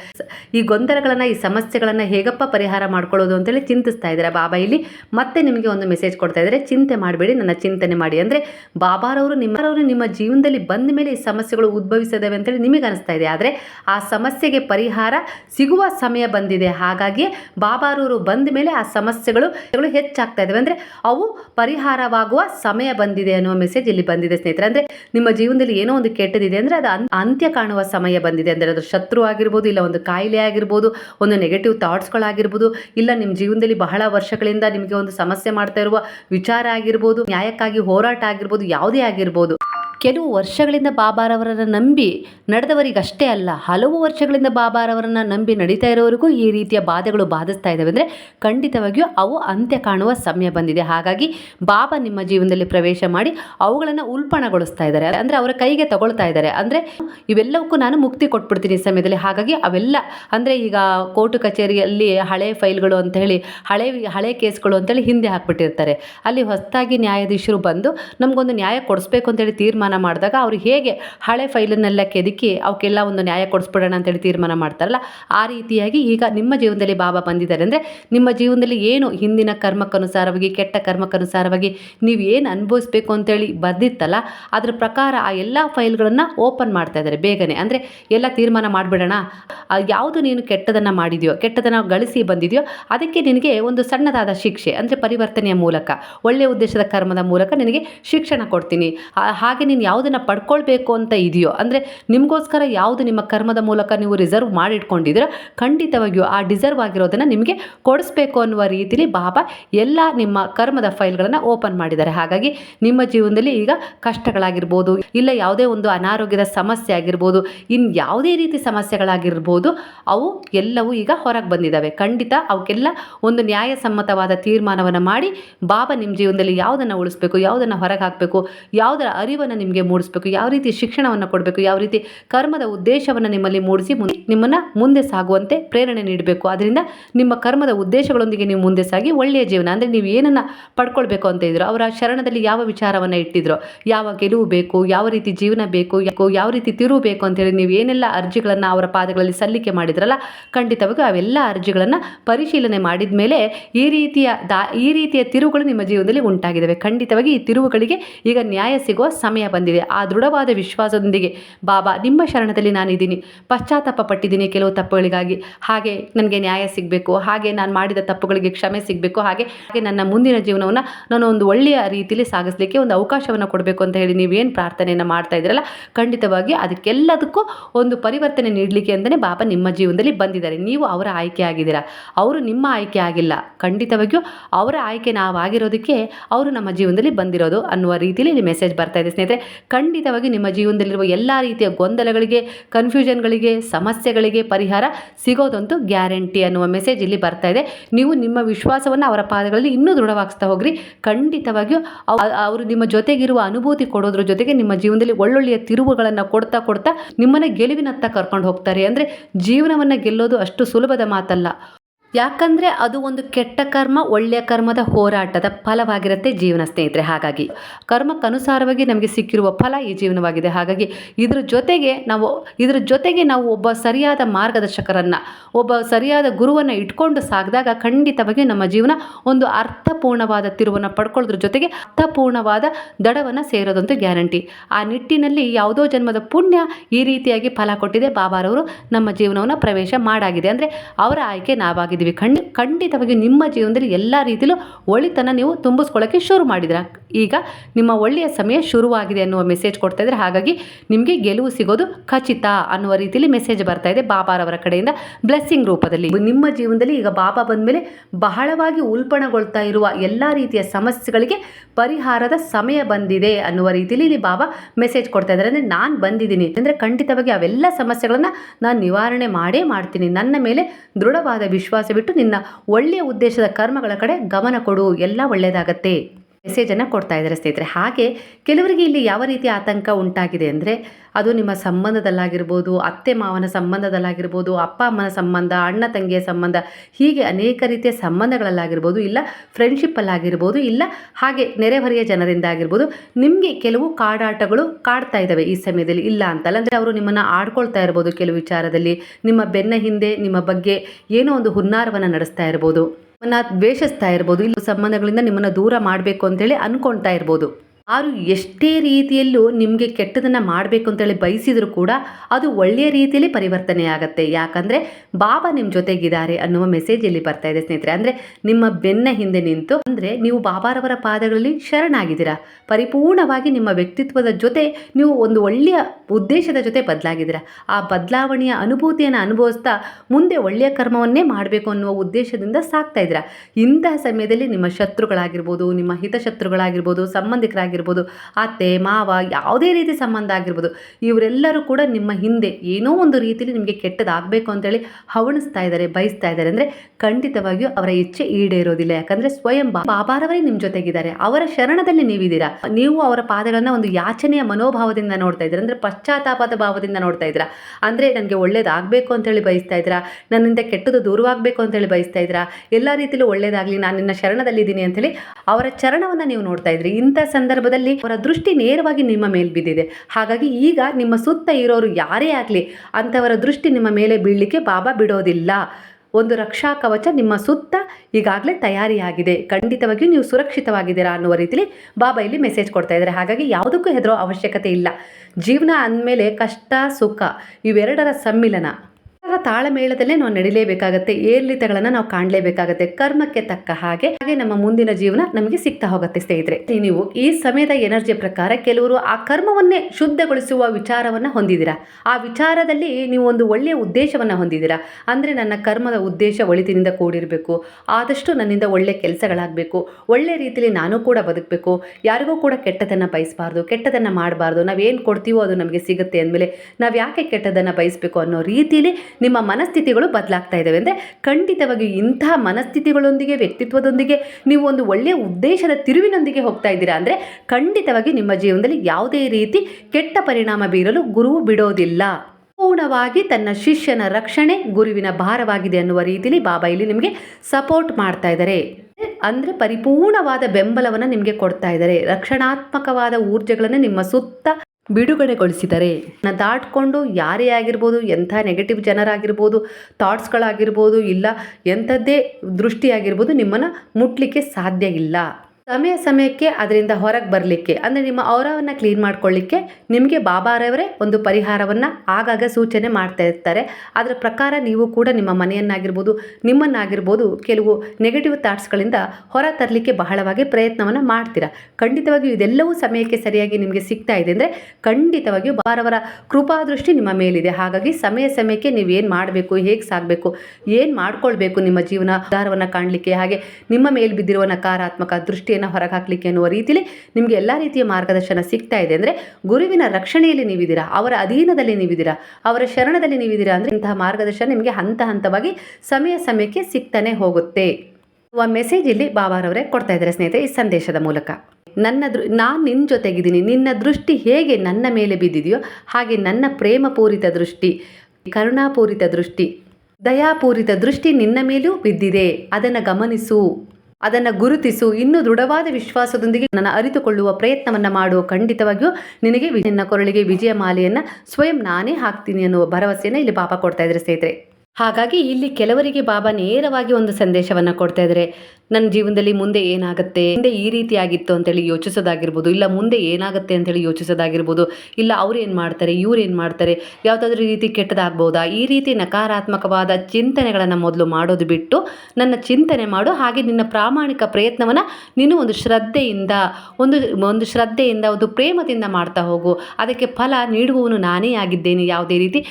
ಈ ಗೊಂದಲಗಳನ್ನ, ಈ ಸಮಸ್ಯೆಗಳನ್ನ ಹೇಗಪ್ಪ ಪರಿಹಾರ ಮಾಡ್ಕೊಳ್ಳೋದು ಅಂತೇಳಿ ಚಿಂತಿಸ್ತಾ ಇದ್ದಾರೆ ಬಾಬಾ? ಇಲ್ಲಿ ಮತ್ತೆ ನಿಮಗೆ ಒಂದು ಮೆಸೇಜ್ ಕೊಡ್ತಾ ಇದ್ದಾರೆ. ಚಿಂತೆ ಮಾಡಬೇಡಿ, ನನ್ನ ಚಿಂತನೆ ಮಾಡಿ. ಅಂದ್ರೆ ಬಾಬಾರವರು ನಿಮ್ಮರವರು ನಿಮ್ಮ ಜೀವನದಲ್ಲಿ ಬಂದ ಮೇಲೆ ಈ ಸಮಸ್ಯೆಗಳು ಉದ್ಭವಿಸಿದಾವೆ ಅಂತೇಳಿ ನಿಮಗೆ ಅನಿಸ್ತಾ ಇದೆ. ಆದರೆ ಆ ಸಮಸ್ಯೆಗೆ ಪರಿಹಾರ ಸಿಗುವ ಸಮಯ ಬಂದಿದೆ. ಹಾಗಾಗಿ ಬಾಬಾರೂರು ಬಂದ ಮೇಲೆ ಆ ಸಮಸ್ಯೆಗಳು ಹೆಚ್ಚಾಗ್ತಾ ಇದ್ದಾವೆ ಅಂದರೆ ಅವು ಪರಿಹಾರವಾಗುವ ಸಮಯ ಬಂದಿದೆ ಅನ್ನುವ ಮೆಸೇಜ್ ಇಲ್ಲಿ ಬಂದಿದೆ ಸ್ನೇಹಿತರೆ. ಅಂದರೆ ನಿಮ್ಮ ಜೀವನದಲ್ಲಿ ಏನೋ ಒಂದು ಕೆಟ್ಟದಿದೆ ಅಂದರೆ ಅದು ಅಂತ್ಯ ಕಾಣುವ ಸಮಯ ಬಂದಿದೆ. ಅಂದರೆ ಅದು ಶತ್ರು ಆಗಿರ್ಬೋದು, ಇಲ್ಲ ಒಂದು ಕಾಯಿಲೆ ಆಗಿರ್ಬೋದು, ಒಂದು ನೆಗೆಟಿವ್ ಥಾಟ್ಸ್ಗಳಾಗಿರ್ಬೋದು ಇಲ್ಲ ನಿಮ್ಮ ಜೀವನದಲ್ಲಿ ಬಹಳ ವರ್ಷಗಳಿಂದ ನಿಮಗೆ ಒಂದು ಸಮಸ್ಯೆ ಮಾಡ್ತಾ ಇರುವ ವಿಚಾರ ಆಗಿರ್ಬೋದು, ನ್ಯಾಯಕ್ಕಾಗಿ ಹೋರಾಟ ಆಗಿರ್ಬೋದು, ಯಾವುದೇ ಆಗಿರ್ಬೋದು. ಕೆಲವು ವರ್ಷಗಳಿಂದ ಬಾಬಾರವರನ್ನು ನಂಬಿ ನಡೆದವರಿಗಷ್ಟೇ ಅಲ್ಲ, ಹಲವು ವರ್ಷಗಳಿಂದ ಬಾಬಾರವರನ್ನು ನಂಬಿ ನಡೀತಾ ಇರೋವರೆಗೂ ಈ ರೀತಿಯ ಬಾಧೆಗಳು ಬಾಧಿಸ್ತಾ ಇದ್ದಾವೆ ಅಂದರೆ ಖಂಡಿತವಾಗಿಯೂ ಅವು ಅಂತ್ಯ ಕಾಣುವ ಸಮಯ ಬಂದಿದೆ. ಹಾಗಾಗಿ ಬಾಬಾ ನಿಮ್ಮ ಜೀವನದಲ್ಲಿ ಪ್ರವೇಶ ಮಾಡಿ ಅವುಗಳನ್ನು ಉಲ್ಪಣಗೊಳಿಸ್ತಾ ಇದ್ದಾರೆ. ಅಂದರೆ ಅವರ ಕೈಗೆ ತಗೊಳ್ತಾ ಇದ್ದಾರೆ. ಅಂದರೆ ಇವೆಲ್ಲವಕ್ಕೂ ನಾನು ಮುಕ್ತಿ ಕೊಟ್ಬಿಡ್ತೀನಿ ಈ ಸಮಯದಲ್ಲಿ. ಹಾಗಾಗಿ ಅವೆಲ್ಲ ಅಂದರೆ ಈಗ ಕೋರ್ಟು ಕಚೇರಿಯಲ್ಲಿ ಹಳೆ ಫೈಲ್ಗಳು ಅಂತ ಹೇಳಿ, ಹಳೆ ಹಳೆ ಕೇಸ್ಗಳು ಅಂತೇಳಿ ಹಿಂದೆ ಹಾಕ್ಬಿಟ್ಟಿರ್ತಾರೆ. ಅಲ್ಲಿ ಹೊಸದಾಗಿ ನ್ಯಾಯಾಧೀಶರು ಬಂದು ನಮಗೊಂದು ನ್ಯಾಯ ಕೊಡಿಸ್ಬೇಕು ಅಂತೇಳಿ ತೀರ್ಮಾನ ಮಾಡಿದಾಗ ಅವರು ಹೇಗೆ ಹಳೆ ಫೈಲನ್ನೆಲ್ಲ ಕೆದಕಿ ಅವಕ್ಕೆಲ್ಲ ಒಂದು ನ್ಯಾಯ ಕೊಡಿಸ್ಬಿಡೋಣ ಅಂತೇಳಿ ತೀರ್ಮಾನ ಮಾಡ್ತಾರಲ್ಲ, ಆ ರೀತಿಯಾಗಿ ಈಗ ನಿಮ್ಮ ಜೀವನದಲ್ಲಿ ಬಾಬಾ ಬಂದಿದ್ದಾರೆ ಅಂದರೆ ನಿಮ್ಮ ಜೀವನದಲ್ಲಿ ಏನು ಹಿಂದಿನ ಕರ್ಮಕ್ಕನುಸಾರವಾಗಿ, ಕೆಟ್ಟ ಕರ್ಮಕ್ಕನುಸಾರವಾಗಿ ನೀವು ಏನು ಅನುಭವಿಸ್ಬೇಕು ಅಂತೇಳಿ ಬರ್ದಿತ್ತಲ್ಲ, ಅದ್ರ ಪ್ರಕಾರ ಆ ಎಲ್ಲ ಫೈಲ್ಗಳನ್ನು ಓಪನ್ ಮಾಡ್ತಾ ಇದ್ದಾರೆ ಬೇಗನೆ. ಅಂದರೆ ಎಲ್ಲ ತೀರ್ಮಾನ ಮಾಡಿಬಿಡೋಣ ಯಾವುದು ನೀನು ಕೆಟ್ಟದನ್ನು ಮಾಡಿದೆಯೋ, ಕೆಟ್ಟದನ್ನು ಗಳಿಸಿ ಬಂದಿದೆಯೋ, ಅದಕ್ಕೆ ನಿನಗೆ ಒಂದು ಸಣ್ಣದಾದ ಶಿಕ್ಷೆ, ಅಂದರೆ ಪರಿವರ್ತನೆಯ ಮೂಲಕ, ಒಳ್ಳೆಯ ಉದ್ದೇಶದ ಕರ್ಮದ ಮೂಲಕ ನಿನಗೆ ಶಿಕ್ಷಣ ಕೊಡ್ತೀನಿ. ಹಾಗೆ ನೀನು ಯಾವುದನ್ನು ಪಡ್ಕೊಳ್ಬೇಕು ಅಂತ ಇದೆಯೋ, ಅಂದರೆ ನಿಮಗೋಸ್ಕರ ಯಾವುದು ನಿಮ್ಮ ಕರ್ಮದ ಮೂಲಕ ನೀವು ರಿಸರ್ವ್ ಮಾಡಿಟ್ಕೊಂಡಿದ್ದೀರೋ, ಖಂಡಿತವಾಗಿಯೂ ಆ ಡಿಸರ್ವ್ ಆಗಿರೋದನ್ನು ನಿಮಗೆ ಕೊಡಿಸ್ಬೇಕು ಅನ್ನುವ ರೀತಿಯಲ್ಲಿ ಬಾಬಾ ಎಲ್ಲ ನಿಮ್ಮ ಕರ್ಮದ ಫೈಲ್ಗಳನ್ನು ಓಪನ್ ಮಾಡಿದ್ದಾರೆ. ಹಾಗಾಗಿ ನಿಮ್ಮ ಜೀವನದಲ್ಲಿ ಈಗ ಕಷ್ಟಗಳಾಗಿರ್ಬೋದು, ಇಲ್ಲ ಯಾವುದೇ ಒಂದು ಅನಾರೋಗ್ಯದ ಸಮಸ್ಯೆ ಆಗಿರ್ಬೋದು ಇನ್ನು ಯಾವುದೇ ರೀತಿ ಸಮಸ್ಯೆಗಳಾಗಿರ್ಬೋದು, ಅವು ಎಲ್ಲವೂ ಈಗ ಹೊರಗೆ ಬಂದಿದ್ದಾವೆ. ಖಂಡಿತ ಅವಕ್ಕೆಲ್ಲ ಒಂದು ನ್ಯಾಯಸಮ್ಮತವಾದ ತೀರ್ಮಾನವನ್ನು ಮಾಡಿ, ಬಾಬಾ ನಿಮ್ಮ ಜೀವನದಲ್ಲಿ ಯಾವುದನ್ನು ಉಳಿಸ್ಬೇಕು, ಯಾವುದನ್ನು ಹೊರಗೆ ಹಾಕಬೇಕು, ಯಾವುದರ ಅರಿವನ್ನು ನಿಮಗೆ ನಿಮಗೆ ಮೂಡಿಸಬೇಕು, ಯಾವ ರೀತಿ ಶಿಕ್ಷಣವನ್ನು ಕೊಡಬೇಕು, ಯಾವ ರೀತಿ ಕರ್ಮದ ಉದ್ದೇಶವನ್ನು ನಿಮ್ಮಲ್ಲಿ ಮೂಡಿಸಿ ಮುಂದೆ ನಿಮ್ಮನ್ನು ಮುಂದೆ ಸಾಗುವಂತೆ ಪ್ರೇರಣೆ ನೀಡಬೇಕು. ಅದರಿಂದ ನಿಮ್ಮ ಕರ್ಮದ ಉದ್ದೇಶಗಳೊಂದಿಗೆ ನೀವು ಮುಂದೆ ಸಾಗಿ ಒಳ್ಳೆಯ ಜೀವನ, ಅಂದರೆ ನೀವು ಏನನ್ನು ಪಡ್ಕೊಳ್ಬೇಕು ಅಂತ ಇದ್ರು, ಅವರ ಶರಣದಲ್ಲಿ ಯಾವ ವಿಚಾರವನ್ನು ಇಟ್ಟಿದ್ರು, ಯಾವ ಗೆಲುವು ಬೇಕು, ಯಾವ ರೀತಿ ಜೀವನ ಬೇಕು ಯಾವ ರೀತಿ ತಿರುವು ಬೇಕು ಅಂತೇಳಿ ನೀವು ಏನೆಲ್ಲ ಅರ್ಜಿಗಳನ್ನು ಅವರ ಪಾದಗಳಲ್ಲಿ ಸಲ್ಲಿಕೆ ಮಾಡಿದ್ರಲ್ಲ ಖಂಡಿತವಾಗಿ ಅವೆಲ್ಲ ಅರ್ಜಿಗಳನ್ನು ಪರಿಶೀಲನೆ ಮಾಡಿದ ಮೇಲೆ ಈ ರೀತಿಯ ದಾ, ಈ ರೀತಿಯ ತಿರುವುಗಳು ನಿಮ್ಮ ಜೀವನದಲ್ಲಿ ಉಂಟಾಗಿದ್ದಾವೆ ಖಂಡಿತವಾಗಿ ಈ ತಿರುವುಗಳಿಗೆ ಈಗ ನ್ಯಾಯ ಸಿಗುವ ಸಮಯ ಬಂದಿದೆ ಆ ದೃಢವಾದ ವಿಶ್ವಾಸದೊಂದಿಗೆ ಬಾಬಾ, ನಿಮ್ಮ ಶರಣದಲ್ಲಿ ನಾನಿದ್ದೀನಿ. ಪಶ್ಚಾತ್ತಾಪ ಪಟ್ಟಿದ್ದೀನಿ ಕೆಲವು ತಪ್ಪುಗಳಿಗಾಗಿ. ಹಾಗೆ ನನಗೆ ನ್ಯಾಯ ಸಿಗಬೇಕು. ಹಾಗೆ ನಾನು ಮಾಡಿದ ತಪ್ಪುಗಳಿಗೆ ಕ್ಷಮೆ ಸಿಗಬೇಕು. ಹಾಗೆ ಹಾಗೆ ನನ್ನ ಮುಂದಿನ ಜೀವನವನ್ನು ನಾನು ಒಂದು ಒಳ್ಳೆಯ ರೀತಿಯಲ್ಲಿ ಸಾಗಿಸಲಿಕ್ಕೆ ಒಂದು ಅವಕಾಶವನ್ನು ಕೊಡಬೇಕು ಅಂತ ಹೇಳಿ ನೀವೇನು ಪ್ರಾರ್ಥನೆಯನ್ನು ಮಾಡ್ತಾ ಇದ್ದೀರಲ್ಲ ಖಂಡಿತವಾಗಿ ಅದಕ್ಕೆಲ್ಲದಕ್ಕೂ ಒಂದು ಪರಿವರ್ತನೆ ನೀಡಲಿಕ್ಕೆ ಅಂತಲೇ ಬಾಬಾ ನಿಮ್ಮ ಜೀವನದಲ್ಲಿ ಬಂದಿದ್ದಾರೆ. ನೀವು ಅವರ ಆಯ್ಕೆ ಆಗಿದ್ದೀರಾ? ಅವರು ನಿಮ್ಮ ಆಯ್ಕೆ ಆಗಿಲ್ಲ. ಖಂಡಿತವಾಗಿಯೂ ಅವರ ಆಯ್ಕೆ ನಾವು ಆಗಿರೋದಕ್ಕೆ ಅವರು ನಮ್ಮ ಜೀವನದಲ್ಲಿ ಬಂದಿರೋದು ಅನ್ನುವ ರೀತಿಯಲ್ಲಿ ಇಲ್ಲಿ ಮೆಸೇಜ್ ಬರ್ತಾ ಇದೆ. ಸ್ನೇಹಿತರೆ ಖಂಡಿತವಾಗಿ ನಿಮ್ಮ ಜೀವನದಲ್ಲಿರುವ ಎಲ್ಲ ರೀತಿಯ ಗೊಂದಲಗಳಿಗೆ ಕನ್ಫ್ಯೂಷನ್ಗಳಿಗೆ ಸಮಸ್ಯೆಗಳಿಗೆ ಪರಿಹಾರ ಸಿಗೋದಂತೂ ಗ್ಯಾರಂಟಿ ಅನ್ನುವ ಮೆಸೇಜ್ ಇಲ್ಲಿ ಬರ್ತಾ ಇದೆ. ನೀವು ನಿಮ್ಮ ವಿಶ್ವಾಸವನ್ನು ಅವರ ಪಾದಗಳಲ್ಲಿ ಇನ್ನೂ ದೃಢವಾಗಿಸ್ತಾ ಹೋಗ್ರಿ. ಖಂಡಿತವಾಗಿಯೂ ಅವರು ನಿಮ್ಮ ಜೊತೆಗಿರುವ ಅನುಭೂತಿ ಕೊಡೋದ್ರ ಜೊತೆಗೆ ನಿಮ್ಮ ಜೀವನದಲ್ಲಿ ಒಳ್ಳೊಳ್ಳೆಯ ತಿರುವುಗಳನ್ನು ಕೊಡ್ತಾ ಕೊಡ್ತಾ ನಿಮ್ಮನ್ನು ಗೆಲುವಿನತ್ತ ಕರ್ಕೊಂಡು ಹೋಗ್ತಾರೆ. ಅಂದರೆ ಜೀವನವನ್ನು ಗೆಲ್ಲೋದು ಅಷ್ಟು ಸುಲಭದ ಮಾತಲ್ಲ. ಯಾಕಂದರೆ ಅದು ಒಂದು ಕೆಟ್ಟ ಕರ್ಮ, ಒಳ್ಳೆಯ ಕರ್ಮದ ಹೋರಾಟದ ಫಲವಾಗಿರುತ್ತೆ ಜೀವನ ಸ್ನೇಹಿತರೆ. ಹಾಗಾಗಿ ಕರ್ಮಕ್ಕನುಸಾರವಾಗಿ ನಮಗೆ ಸಿಕ್ಕಿರುವ ಫಲ ಈ ಜೀವನವಾಗಿದೆ. ಹಾಗಾಗಿ ಇದ್ರ ಜೊತೆಗೆ ನಾವು, ಇದ್ರ ಜೊತೆಗೆ ನಾವು ಒಬ್ಬ ಸರಿಯಾದ ಮಾರ್ಗದರ್ಶಕರನ್ನು, ಒಬ್ಬ ಸರಿಯಾದ ಗುರುವನ್ನು ಇಟ್ಕೊಂಡು ಸಾಗಿದಾಗ ಖಂಡಿತವಾಗಿ ನಮ್ಮ ಜೀವನ ಒಂದು ಅರ್ಥಪೂರ್ಣವಾದ ತಿರುವನ್ನು ಪಡ್ಕೊಳ್ಳೋದ್ರ ಜೊತೆಗೆ ಅರ್ಥಪೂರ್ಣವಾದ ದಡವನ್ನು ಸೇರೋದಂತೂ ಗ್ಯಾರಂಟಿ. ಆ ನಿಟ್ಟಿನಲ್ಲಿ ಯಾವುದೋ ಜನ್ಮದ ಪುಣ್ಯ ಈ ರೀತಿಯಾಗಿ ಫಲ ಕೊಟ್ಟಿದೆ. ಬಾಬಾರವರು ನಮ್ಮ ಜೀವನವನ್ನು ಪ್ರವೇಶ ಮಾಡಾಗಿದೆ. ಅಂದರೆ ಅವರ ಆಯ್ಕೆ ನಾವಾಗಿದ್ದೀವಿ ಖಂಡಿ, ಖಂಡಿತವಾಗಿ ನಿಮ್ಮ ಜೀವನದಲ್ಲಿ ಎಲ್ಲ ರೀತಿಯಲ್ಲೂ ಒಳಿತನ ನೀವು ತುಂಬಿಸ್ಕೊಳ್ಳೋಕ್ಕೆ ಶುರು ಮಾಡಿದ್ರ ಈಗ ನಿಮ್ಮ ಒಳ್ಳೆಯ ಸಮಯ ಶುರುವಾಗಿದೆ ಅನ್ನುವ ಮೆಸೇಜ್ ಕೊಡ್ತಾ ಇದ್ದಾರೆ ಹಾಗಾಗಿ ನಿಮಗೆ ಗೆಲುವು ಸಿಗೋದು ಖಚಿತ ಅನ್ನುವ ರೀತಿಯಲ್ಲಿ ಮೆಸೇಜ್ ಬರ್ತಾ ಇದೆ ಬಾಬಾರವರ ಕಡೆಯಿಂದ ಬ್ಲೆಸ್ಸಿಂಗ್ ರೂಪದಲ್ಲಿ. ನಿಮ್ಮ ಜೀವನದಲ್ಲಿ ಈಗ ಬಾಬಾ ಬಂದ ಮೇಲೆ ಬಹಳವಾಗಿ ಉಲ್ಪಣಗೊಳ್ತಾ ಇರುವ ಎಲ್ಲ ರೀತಿಯ ಸಮಸ್ಯೆಗಳಿಗೆ ಪರಿಹಾರದ ಸಮಯ ಬಂದಿದೆ ಅನ್ನುವ ರೀತಿಯಲ್ಲಿ ಇಲ್ಲಿ ಬಾಬಾ ಮೆಸೇಜ್ ಕೊಡ್ತಾ ಇದ್ದಾರೆ. ಅಂದರೆ ನಾನು ಬಂದಿದ್ದೀನಿ. ಅಂದರೆ ಖಂಡಿತವಾಗಿ ಅವೆಲ್ಲ ಸಮಸ್ಯೆಗಳನ್ನು ನಾನು ನಿವಾರಣೆ ಮಾಡೇ ಮಾಡ್ತೀನಿ. ನನ್ನ ಮೇಲೆ ದೃಢವಾದ ವಿಶ್ವಾಸ ಬಿಟ್ಟು ನಿನ್ನ ಒಳ್ಳೆಯ ಉದ್ದೇಶದ ಕರ್ಮಗಳ ಕಡೆ ಗಮನ ಕೊಡು. ಎಲ್ಲ ಒಳ್ಳೆಯದಾಗತ್ತೆ. ಮೆಸೇಜನ್ನು ಕೊಡ್ತಾ ಇದ್ದಾರೆ ಸ್ನೇಹಿತರೆ. ಹಾಗೆ ಕೆಲವರಿಗೆ ಇಲ್ಲಿ ಯಾವ ರೀತಿ ಆತಂಕ ಉಂಟಾಗಿದೆ ಅಂದರೆ ಅದು ನಿಮ್ಮ ಸಂಬಂಧದಲ್ಲಾಗಿರ್ಬೋದು, ಅತ್ತೆ ಮಾವನ ಸಂಬಂಧದಲ್ಲಾಗಿರ್ಬೋದು, ಅಪ್ಪ ಅಮ್ಮನ ಸಂಬಂಧ, ಅಣ್ಣ ತಂಗಿಯ ಸಂಬಂಧ ಹೀಗೆ ಅನೇಕ ರೀತಿಯ ಸಂಬಂಧಗಳಲ್ಲಾಗಿರ್ಬೋದು, ಇಲ್ಲ ಫ್ರೆಂಡ್ಶಿಪ್ಪಲ್ಲಾಗಿರ್ಬೋದು ಇಲ್ಲ ಹಾಗೆ ನೆರೆಹೊರೆಯ ಜನರಿಂದ ಆಗಿರ್ಬೋದು, ನಿಮಗೆ ಕೆಲವು ಕಾಡಾಟಗಳು ಕಾಡ್ತಾ ಇದ್ದಾವೆ ಈ ಸಮಯದಲ್ಲಿ. ಇಲ್ಲ ಅಂತಲ್ಲ, ಅಂದರೆ ಅವರು ನಿಮ್ಮನ್ನು ಆಡ್ಕೊಳ್ತಾ ಇರ್ಬೋದು ಕೆಲವು ವಿಚಾರದಲ್ಲಿ. ನಿಮ್ಮ ಬೆನ್ನ ಹಿಂದೆ, ನಿಮ್ಮ ಬಗ್ಗೆ ಏನೋ ಒಂದು ಹುನ್ನಾರವನ್ನು ನಡೆಸ್ತಾ ಇರ್ಬೋದು. ದ್ವೇಷಿಸ್ತಾ ಇರ್ಬೋದು ಇಲ್ಲಿ ಸಂಬಂಧಗಳಿಂದ ನಿಮ್ಮನ್ನು ದೂರ ಮಾಡಬೇಕು ಅಂತೇಳಿ ಅನ್ಕೊಳ್ತಾ ಇರ್ಬೋದು. ಯಾರು ಎಷ್ಟೇ ರೀತಿಯಲ್ಲೂ ನಿಮಗೆ ಕೆಟ್ಟದನ್ನು ಮಾಡಬೇಕು ಅಂತೇಳಿ ಬಯಸಿದರೂ ಕೂಡ ಅದು ಒಳ್ಳೆಯ ರೀತಿಯಲ್ಲಿ ಪರಿವರ್ತನೆ ಆಗುತ್ತೆ. ಯಾಕಂದರೆ ಬಾಬಾ ನಿಮ್ಮ ಜೊತೆಗಿದ್ದಾರೆ ಅನ್ನುವ ಮೆಸೇಜ್ ಇಲ್ಲಿ ಬರ್ತಾ ಇದೆ ಸ್ನೇಹಿತರೆ. ಅಂದರೆ ನಿಮ್ಮ ಬೆನ್ನ ಹಿಂದೆ ನಿಂತು, ಅಂದರೆ ನೀವು ಬಾಬಾರವರ ಪಾದಗಳಲ್ಲಿ ಶರಣಾಗಿದ್ದೀರಾ? ಪರಿಪೂರ್ಣವಾಗಿ ನಿಮ್ಮ ವ್ಯಕ್ತಿತ್ವದ ಜೊತೆ ನೀವು ಒಂದು ಒಳ್ಳೆಯ ಉದ್ದೇಶದ ಜೊತೆ ಬದಲಾಗಿದ್ದೀರಾ? ಆ ಬದಲಾವಣೆಯ ಅನುಭೂತಿಯನ್ನು ಅನುಭವಿಸ್ತಾ ಮುಂದೆ ಒಳ್ಳೆಯ ಕರ್ಮವನ್ನೇ ಮಾಡಬೇಕು ಅನ್ನುವ ಉದ್ದೇಶದಿಂದ ಸಾಕ್ತಾ ಇದ್ದೀರಾ? ಇಂತಹ ಸಮಯದಲ್ಲಿ ನಿಮ್ಮ ಶತ್ರುಗಳಾಗಿರ್ಬೋದು, ನಿಮ್ಮ ಹಿತಶತ್ರುಗಳಾಗಿರ್ಬೋದು, ಸಂಬಂಧಿಕರಾಗಿರ್ಬೋದು ಅತ್ತೆ, ಮಾವ ಯಾವುದೇ ರೀತಿ ಸಂಬಂಧ ಆಗಿರ್ಬೋದು, ಇವರೆಲ್ಲರೂ ಕೂಡ ನಿಮ್ಮ ಹಿಂದೆ ಏನೋ ಒಂದು ರೀತಿಯಲ್ಲಿ ನಿಮಗೆ ಕೆಟ್ಟದಾಗಬೇಕು ಅಂತೇಳಿ ಹವಣಿಸ್ತಾ ಇದ್ದಾರೆ, ಬಯಸ್ತಾ ಇದ್ದಾರೆ. ಅಂದರೆ ಖಂಡಿತವಾಗಿಯೂ ಅವರ ಇಚ್ಛೆ ಈಡೇರೋದಿಲ್ಲ. ಯಾಕಂದರೆ ಸ್ವಯಂ ಬಾಬಾರವರೇ ನಿಮ್ಮ ಜೊತೆಗಿದ್ದಾರೆ. ಅವರ ಶರಣದಲ್ಲಿ ನೀವಿದ್ದೀರಾ? ನೀವು ಅವರ ಪಾದಗಳನ್ನು ಒಂದು ಯಾಚನೆಯ ಮನೋಭಾವದಿಂದ ನೋಡ್ತಾ ಇದ್ದೀರಾ? ಅಂದರೆ ಪಶ್ಚಾತ್ತಾಪದ ಭಾವದಿಂದ ನೋಡ್ತಾ ಇದ್ದೀರಾ? ಅಂದರೆ ನನಗೆ ಒಳ್ಳೇದಾಗಬೇಕು ಅಂತೇಳಿ ಬಯಸ್ತಾ ಇದ್ದೀರಾ? ನನ್ನಿಂದ ಕೆಟ್ಟದ್ದು ದೂರವಾಗಬೇಕು ಅಂತೇಳಿ ಬಯಸ್ತಾ ಇದ್ದೀರಾ? ಎಲ್ಲ ರೀತಿಯಲ್ಲೂ ಒಳ್ಳೇದಾಗಲಿ, ನಾನು ನಿನ್ನ ಶರಣದಲ್ಲಿದ್ದೀನಿ ಅಂತೇಳಿ ಅವರ ಚರಣವನ್ನು ನೀವು ನೋಡ್ತಾ ಇದ್ರಿ. ಇಂಥ ಸಂದರ್ಭದಲ್ಲಿ ಅವರ ದೃಷ್ಟಿ ನೇರವಾಗಿ ನಿಮ್ಮ ಮೇಲೆ ಬಿದ್ದಿದೆ. ಹಾಗಾಗಿ ಈಗ ನಿಮ್ಮ ಸುತ್ತ ಇರೋರು ಯಾರೇ ಆಗಲಿ ಅಂಥವರ ದೃಷ್ಟಿ ನಿಮ್ಮ ಮೇಲೆ ಬೀಳಲಿಕ್ಕೆ ಬಾಬಾ ಬಿಡೋದಿಲ್ಲ. ಒಂದು ರಕ್ಷಾ ಕವಚ ನಿಮ್ಮ ಸುತ್ತ ಈಗಾಗಲೇ ತಯಾರಿಯಾಗಿದೆ. ಖಂಡಿತವಾಗಿಯೂ ನೀವು ಸುರಕ್ಷಿತವಾಗಿದ್ದೀರಾ ಅನ್ನುವ ರೀತಿಲಿ ಬಾಬಾ ಇಲ್ಲಿ ಮೆಸೇಜ್ ಕೊಡ್ತಾ ಇದ್ದಾರೆ. ಹಾಗಾಗಿ ಯಾವುದಕ್ಕೂ ಹೆದರೋ ಅವಶ್ಯಕತೆ ಇಲ್ಲ. ಜೀವನ ಅಂದಮೇಲೆ ಕಷ್ಟ, ಸುಖ ಇವೆರಡರ ಸಮ್ಮಿಲನ. ತಾಳಮೇಳದಲ್ಲೇ ನಾವು ನಡಿಲೇಬೇಕಾಗತ್ತೆ. ಏರಿಳಿತಗಳನ್ನು ನಾವು ಕಾಣಲೇಬೇಕಾಗತ್ತೆ. ಕರ್ಮಕ್ಕೆ ತಕ್ಕ ಹಾಗೆ ಹಾಗೆ ನಮ್ಮ ಮುಂದಿನ ಜೀವನ ನಮಗೆ ಸಿಗ್ತಾ ಹೋಗುತ್ತೆ ಸ್ನೇಹಿತರೆ. ನೀವು ಈ ಸಮಯದ ಎನರ್ಜಿ ಪ್ರಕಾರ ಕೆಲವರು ಆ ಕರ್ಮವನ್ನೇ ಶುದ್ಧಗೊಳಿಸುವ ವಿಚಾರವನ್ನು ಹೊಂದಿದ್ದೀರಾ? ಆ ವಿಚಾರದಲ್ಲಿ ನೀವು ಒಂದು ಒಳ್ಳೆಯ ಉದ್ದೇಶವನ್ನು ಹೊಂದಿದ್ದೀರಾ? ಅಂದರೆ ನನ್ನ ಕರ್ಮದ ಉದ್ದೇಶ ಒಳಿತಿನಿಂದ ಕೂಡಿರಬೇಕು. ಆದಷ್ಟು ನನ್ನಿಂದ ಒಳ್ಳೆ ಕೆಲಸಗಳಾಗಬೇಕು. ಒಳ್ಳೆ ರೀತಿಯಲ್ಲಿ ನಾನು ಕೂಡ ಬದುಕಬೇಕು. ಯಾರಿಗೂ ಕೂಡ ಕೆಟ್ಟದನ್ನು ಬಯಸಬಾರ್ದು, ಕೆಟ್ಟದನ್ನು ಮಾಡಬಾರ್ದು. ನಾವೇನು ಕೊಡ್ತೀವೋ ಅದು ನಮಗೆ ಸಿಗುತ್ತೆ ಅಂದಮೇಲೆ ನಾವು ಯಾಕೆ ಕೆಟ್ಟದನ್ನು ಬಯಸಬೇಕು ಅನ್ನೋ ರೀತಿಯಲ್ಲಿ ನಿಮ್ಮ ಮನಸ್ಥಿತಿಗಳು ಬದಲಾಗ್ತಾ ಇದ್ದಾವೆ ಅಂದರೆ ಖಂಡಿತವಾಗಿ ಇಂತಹ ಮನಸ್ಥಿತಿಗಳೊಂದಿಗೆ, ವ್ಯಕ್ತಿತ್ವದೊಂದಿಗೆ ನೀವು ಒಂದು ಒಳ್ಳೆಯ ಉದ್ದೇಶದ ತಿರುವಿನೊಂದಿಗೆ ಹೋಗ್ತಾ ಇದ್ದೀರಾ ಅಂದರೆ ಖಂಡಿತವಾಗಿ ನಿಮ್ಮ ಜೀವನದಲ್ಲಿ ಯಾವುದೇ ರೀತಿ ಕೆಟ್ಟ ಪರಿಣಾಮ ಬೀರಲು ಗುರುವು ಬಿಡೋದಿಲ್ಲ. ಪೂರ್ಣವಾಗಿ ತನ್ನ ಶಿಷ್ಯನ ರಕ್ಷಣೆ ಗುರುವಿನ ಭಾರವಾಗಿದೆ ಅನ್ನುವ ರೀತಿಯಲ್ಲಿ ಬಾಬಾ ಇಲ್ಲಿ ನಿಮಗೆ ಸಪೋರ್ಟ್ ಮಾಡ್ತಾ ಇದ್ದಾರೆ ಅಂದರೆ ಪರಿಪೂರ್ಣವಾದ ಬೆಂಬಲವನ್ನು ನಿಮಗೆ ಕೊಡ್ತಾ ಇದ್ದಾರೆ ರಕ್ಷಣಾತ್ಮಕವಾದ ಊರ್ಜೆಗಳನ್ನು ನಿಮ್ಮ ಸುತ್ತ ಬಿಡುಗಡೆಗೊಳಿಸಿದರೆ ದಾಟ್ಕೊಂಡು ಯಾರೇ ಆಗಿರ್ಬೋದು, ಎಂಥ ನೆಗೆಟಿವ್ ಜನರಾಗಿರ್ಬೋದು ಥಾಟ್ಸ್ಗಳಾಗಿರ್ಬೋದು ಇಲ್ಲ ಎಂಥದ್ದೇ ದೃಷ್ಟಿಯಾಗಿರ್ಬೋದು ನಿಮ್ಮನ್ನು ಮುಟ್ಲಿಕ್ಕೆ ಸಾಧ್ಯ ಇಲ್ಲ. ಸಮಯ ಸಮಯಕ್ಕೆ ಅದರಿಂದ ಹೊರಗೆ ಬರಲಿಕ್ಕೆ, ಅಂದರೆ ನಿಮ್ಮ ಅವರವನ್ನು ಕ್ಲೀನ್ ಮಾಡ್ಕೊಳ್ಳಿಕ್ಕೆ ನಿಮಗೆ ಬಾಬಾರವರೇ ಒಂದು ಪರಿಹಾರವನ್ನು ಆಗಾಗ ಸೂಚನೆ ಮಾಡ್ತಾ ಇರ್ತಾರೆ. ಅದರ ಪ್ರಕಾರ ನೀವು ಕೂಡ ನಿಮ್ಮ ಮನೆಯನ್ನಾಗಿರ್ಬೋದು, ನಿಮ್ಮನ್ನಾಗಿರ್ಬೋದು ಕೆಲವು ನೆಗೆಟಿವ್ ಥಾಟ್ಸ್ಗಳಿಂದ ಹೊರ ತರಲಿಕ್ಕೆ ಬಹಳವಾಗಿ ಪ್ರಯತ್ನವನ್ನು ಮಾಡ್ತೀರಾ. ಖಂಡಿತವಾಗಿಯೂ ಇದೆಲ್ಲವೂ ಸಮಯಕ್ಕೆ ಸರಿಯಾಗಿ ನಿಮಗೆ ಸಿಗ್ತಾ ಇದೆ ಅಂದರೆ ಖಂಡಿತವಾಗಿಯೂ ಬಾರವರ ಕೃಪಾದೃಷ್ಟಿ ನಿಮ್ಮ ಮೇಲಿದೆ. ಹಾಗಾಗಿ ಸಮಯ ಸಮಯಕ್ಕೆ ನೀವು ಏನು ಮಾಡಬೇಕು, ಹೇಗೆ ಸಾಗಬೇಕು, ಏನು ಮಾಡ್ಕೊಳ್ಬೇಕು ನಿಮ್ಮ ಜೀವನ ಆಧಾರವನ್ನು ಕಾಣಲಿಕ್ಕೆ, ಹಾಗೆ ನಿಮ್ಮ ಮೇಲೆ ಬಿದ್ದಿರುವ ನಕಾರಾತ್ಮಕ ದೃಷ್ಟಿಯನ್ನು ಹೊರಗೆ ಹಾಕಲಿಕ್ಕೆ ಅನ್ನುವ ರೀತಿಯಲ್ಲಿ ನಿಮಗೆ ಎಲ್ಲ ರೀತಿಯ ಮಾರ್ಗದರ್ಶನ ಸಿಗ್ತಾ ಇದೆ. ಅಂದರೆ ಗುರುವಿನ ರಕ್ಷಣೆಯಲ್ಲಿ ನೀವಿದ್ದೀರಾ? ಅವರ ಅಧೀನದಲ್ಲಿ ನೀವಿದ್ದೀರಾ? ಅವರ ಶರಣದಲ್ಲಿ ನೀವಿದ್ದೀರಾ? ಅಂದರೆ ಇಂತಹ ಮಾರ್ಗದರ್ಶನ ನಿಮಗೆ ಹಂತ ಹಂತವಾಗಿ ಸಮಯ ಸಮಯಕ್ಕೆ ಸಿಗ್ತಾನೆ ಹೋಗುತ್ತೆ. ಒಬ್ಬ ಮೆಸೇಜ್ ಇಲ್ಲಿ ಬಾಬಾರವರೇ ಕೊಡ್ತಾ ಇದ್ದಾರೆ ಸ್ನೇಹಿತರೆ ಈ ಸಂದೇಶದ ಮೂಲಕ. ನನ್ನ ದೃ, ನಾನು ನಿನ್ನ ಜೊತೆಗಿದ್ದೀನಿ. ನಿನ್ನ ದೃಷ್ಟಿ ಹೇಗೆ ನನ್ನ ಮೇಲೆ ಬಿದ್ದಿದೆಯೋ ಹಾಗೆ ನನ್ನ ಪ್ರೇಮಪೂರಿತ ದೃಷ್ಟಿ, ಕರುಣಾಪೂರಿತ ದೃಷ್ಟಿ, ದಯಾಪೂರಿತ ದೃಷ್ಟಿ ನಿನ್ನ ಮೇಲೂ ಬಿದ್ದಿದೆ. ಅದನ್ನು ಗಮನಿಸು. ಅದನ್ನು ಗುರುತಿಸು. ಇನ್ನೂ ದೃಢವಾದ ವಿಶ್ವಾಸದೊಂದಿಗೆ ನನ್ನ ಅರಿತುಕೊಳ್ಳುವ ಪ್ರಯತ್ನವನ್ನು ಮಾಡುವ ಖಂಡಿತವಾಗಿಯೂ ನಿನಗೆ ನಿನ್ನ ಕೊರಳಿಗೆ ವಿಜಯ ಮಾಲೆಯನ್ನು ಸ್ವಯಂ ನಾನೇ ಹಾಕ್ತೀನಿ ಅನ್ನುವ ಭರವಸೆಯನ್ನು ಇಲ್ಲಿ ಪಾಪ ಕೊಡ್ತಾ ಇದ್ದಾರೆ ಸ್ನೇಹಿತರೆ. ಹಾಗಾಗಿ ಇಲ್ಲಿ ಕೆಲವರಿಗೆ ಬಾಬಾ ನೇರವಾಗಿ ಒಂದು ಸಂದೇಶವನ್ನು ಕೊಡ್ತಾ ಇದ್ದಾರೆ ನನ್ನ ಜೀವನದಲ್ಲಿ ಮುಂದೆ ಏನಾಗುತ್ತೆ, ಮುಂದೆ ಈ ರೀತಿ ಆಗಿತ್ತು ಅಂತೇಳಿ ಯೋಚಿಸೋದಾಗಿರ್ಬೋದು, ಇಲ್ಲ ಮುಂದೆ ಏನಾಗುತ್ತೆ ಅಂತೇಳಿ ಯೋಚಿಸೋದಾಗಿರ್ಬೋದು, ಇಲ್ಲ ಅವ್ರು ಏನು ಮಾಡ್ತಾರೆ, ಇವ್ರು ಏನು ಮಾಡ್ತಾರೆ, ಯಾವುದಾದ್ರೂ ರೀತಿ ಕೆಟ್ಟದಾಗ್ಬೋದಾ, ಈ ರೀತಿ ನಕಾರಾತ್ಮಕವಾದ ಚಿಂತನೆಗಳನ್ನು ಮೊದಲು ಮಾಡೋದು ಬಿಟ್ಟು ನನ್ನ ಚಿಂತನೆ ಮಾಡು, ಹಾಗೆ ನಿನ್ನ ಪ್ರಾಮಾಣಿಕ ಪ್ರಯತ್ನವನ್ನು ನೀನು ಒಂದು ಶ್ರದ್ಧೆಯಿಂದ, ಒಂದು ಒಂದು ಶ್ರದ್ಧೆಯಿಂದ, ಒಂದು ಪ್ರೇಮದಿಂದ ಮಾಡ್ತಾ ಹೋಗು. ಅದಕ್ಕೆ ಫಲ ನೀಡುವವನು ನಾನೇ ಆಗಿದ್ದೇನೆ. ಯಾವುದೇ ರೀತಿ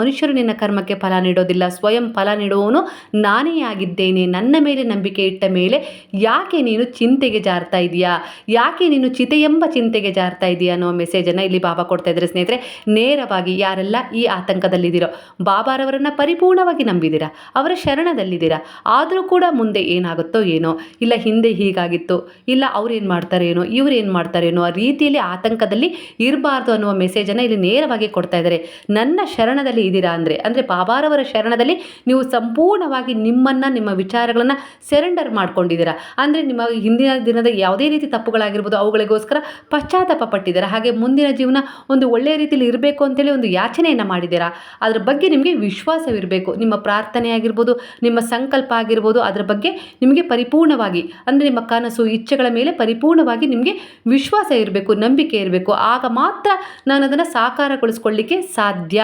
ಮನುಷ್ಯರು ನಿನ್ನ ಕರ್ಮಕ್ಕೆ ಫಲ ನೀಡೋದಿಲ್ಲ ಸ್ವಯಂ ಫಲ ನೀಡುವವನು ನಾನೇ ಆಗಿದ್ದೇನೆ. ನನ್ನ ಮೇಲೆ ನಂಬಿಕೆ ಇಟ್ಟ ಮೇಲೆ ಯಾಕೆ ನೀನು ಚಿಂತೆಗೆ ಜಾರ್ತಾ ಇದೆಯಾ? ಯಾಕೆ ನೀನು ಚಿತೆ ಎಂಬ ಚಿಂತೆಗೆ ಜಾರ್ತಾ ಇದೆಯಾ ಅನ್ನೋ ಮೆಸೇಜನ್ನು ಇಲ್ಲಿ ಬಾಬಾ ಕೊಡ್ತಾ ಇದ್ದಾರೆ. ಸ್ನೇಹಿತರೆ, ನೇರವಾಗಿ ಯಾರೆಲ್ಲ ಈ ಆತಂಕದಲ್ಲಿದ್ದೀರೋ, ಬಾಬಾರವರನ್ನು ಪರಿಪೂರ್ಣವಾಗಿ ನಂಬಿದ್ದೀರಾ, ಅವರ ಶರಣದಲ್ಲಿದ್ದೀರಾ, ಆದರೂ ಕೂಡ ಮುಂದೆ ಏನಾಗುತ್ತೋ ಏನೋ, ಇಲ್ಲ ಹಿಂದೆ ಹೀಗಾಗಿತ್ತು, ಇಲ್ಲ ಅವ್ರೇನು ಮಾಡ್ತಾರೆ ಏನೋ ಇವ್ರೇನು ಮಾಡ್ತಾರೆ ಏನೋ ಆ ರೀತಿಯಲ್ಲಿ ಆತಂಕದಲ್ಲಿ ಇರಬಾರ್ದು ಅನ್ನುವ ಮೆಸೇಜನ್ನು ಇಲ್ಲಿ ನೇರವಾಗಿ ಕೊಡ್ತಾ ಇದ್ದಾರೆ. ನನ್ನ ಶರಣದಲ್ಲಿ ಇದ್ದೀರಾ ಅಂದರೆ ಅಂದರೆ ಬಾಬಾರವರ ಶರಣದಲ್ಲಿ ನೀವು ಸಂಪೂರ್ಣವಾಗಿ ನಿಮ್ಮನ್ನು, ನಿಮ್ಮ ವಿಚಾರಗಳನ್ನು ಸೆರೆಂಡರ್ ಮಾಡ್ಕೊಂಡಿದ್ದೀರಾ. ಅಂದರೆ ನಿಮ್ಮ ಹಿಂದಿನ ದಿನದ ಯಾವುದೇ ರೀತಿ ತಪ್ಪುಗಳಾಗಿರ್ಬೋದು, ಅವುಗಳಿಗೋಸ್ಕರ ಪಶ್ಚಾತ್ತಾಪ ಪಟ್ಟಿದ್ದೀರಾ. ಹಾಗೆ ಮುಂದಿನ ಜೀವನ ಒಂದು ಒಳ್ಳೆಯ ರೀತಿಯಲ್ಲಿ ಇರಬೇಕು ಅಂತೇಳಿ ಒಂದು ಯಾಚನೆಯನ್ನು ಮಾಡಿದ್ದೀರಾ. ಅದರ ಬಗ್ಗೆ ನಿಮಗೆ ವಿಶ್ವಾಸವಿರಬೇಕು. ನಿಮ್ಮ ಪ್ರಾರ್ಥನೆ ಆಗಿರ್ಬೋದು, ನಿಮ್ಮ ಸಂಕಲ್ಪ ಆಗಿರ್ಬೋದು, ಅದರ ಬಗ್ಗೆ ನಿಮಗೆ ಪರಿಪೂರ್ಣವಾಗಿ, ಅಂದರೆ ನಿಮ್ಮ ಕನಸು, ಇಚ್ಛೆಗಳ ಮೇಲೆ ಪರಿಪೂರ್ಣವಾಗಿ ನಿಮಗೆ ವಿಶ್ವಾಸ ಇರಬೇಕು, ನಂಬಿಕೆ ಇರಬೇಕು. ಆಗ ಮಾತ್ರ ನಾನು ಅದನ್ನು ಸಾಕಾರಗೊಳಿಸ್ಕೊಳ್ಳಿಕ್ಕೆ ಸಾಧ್ಯ.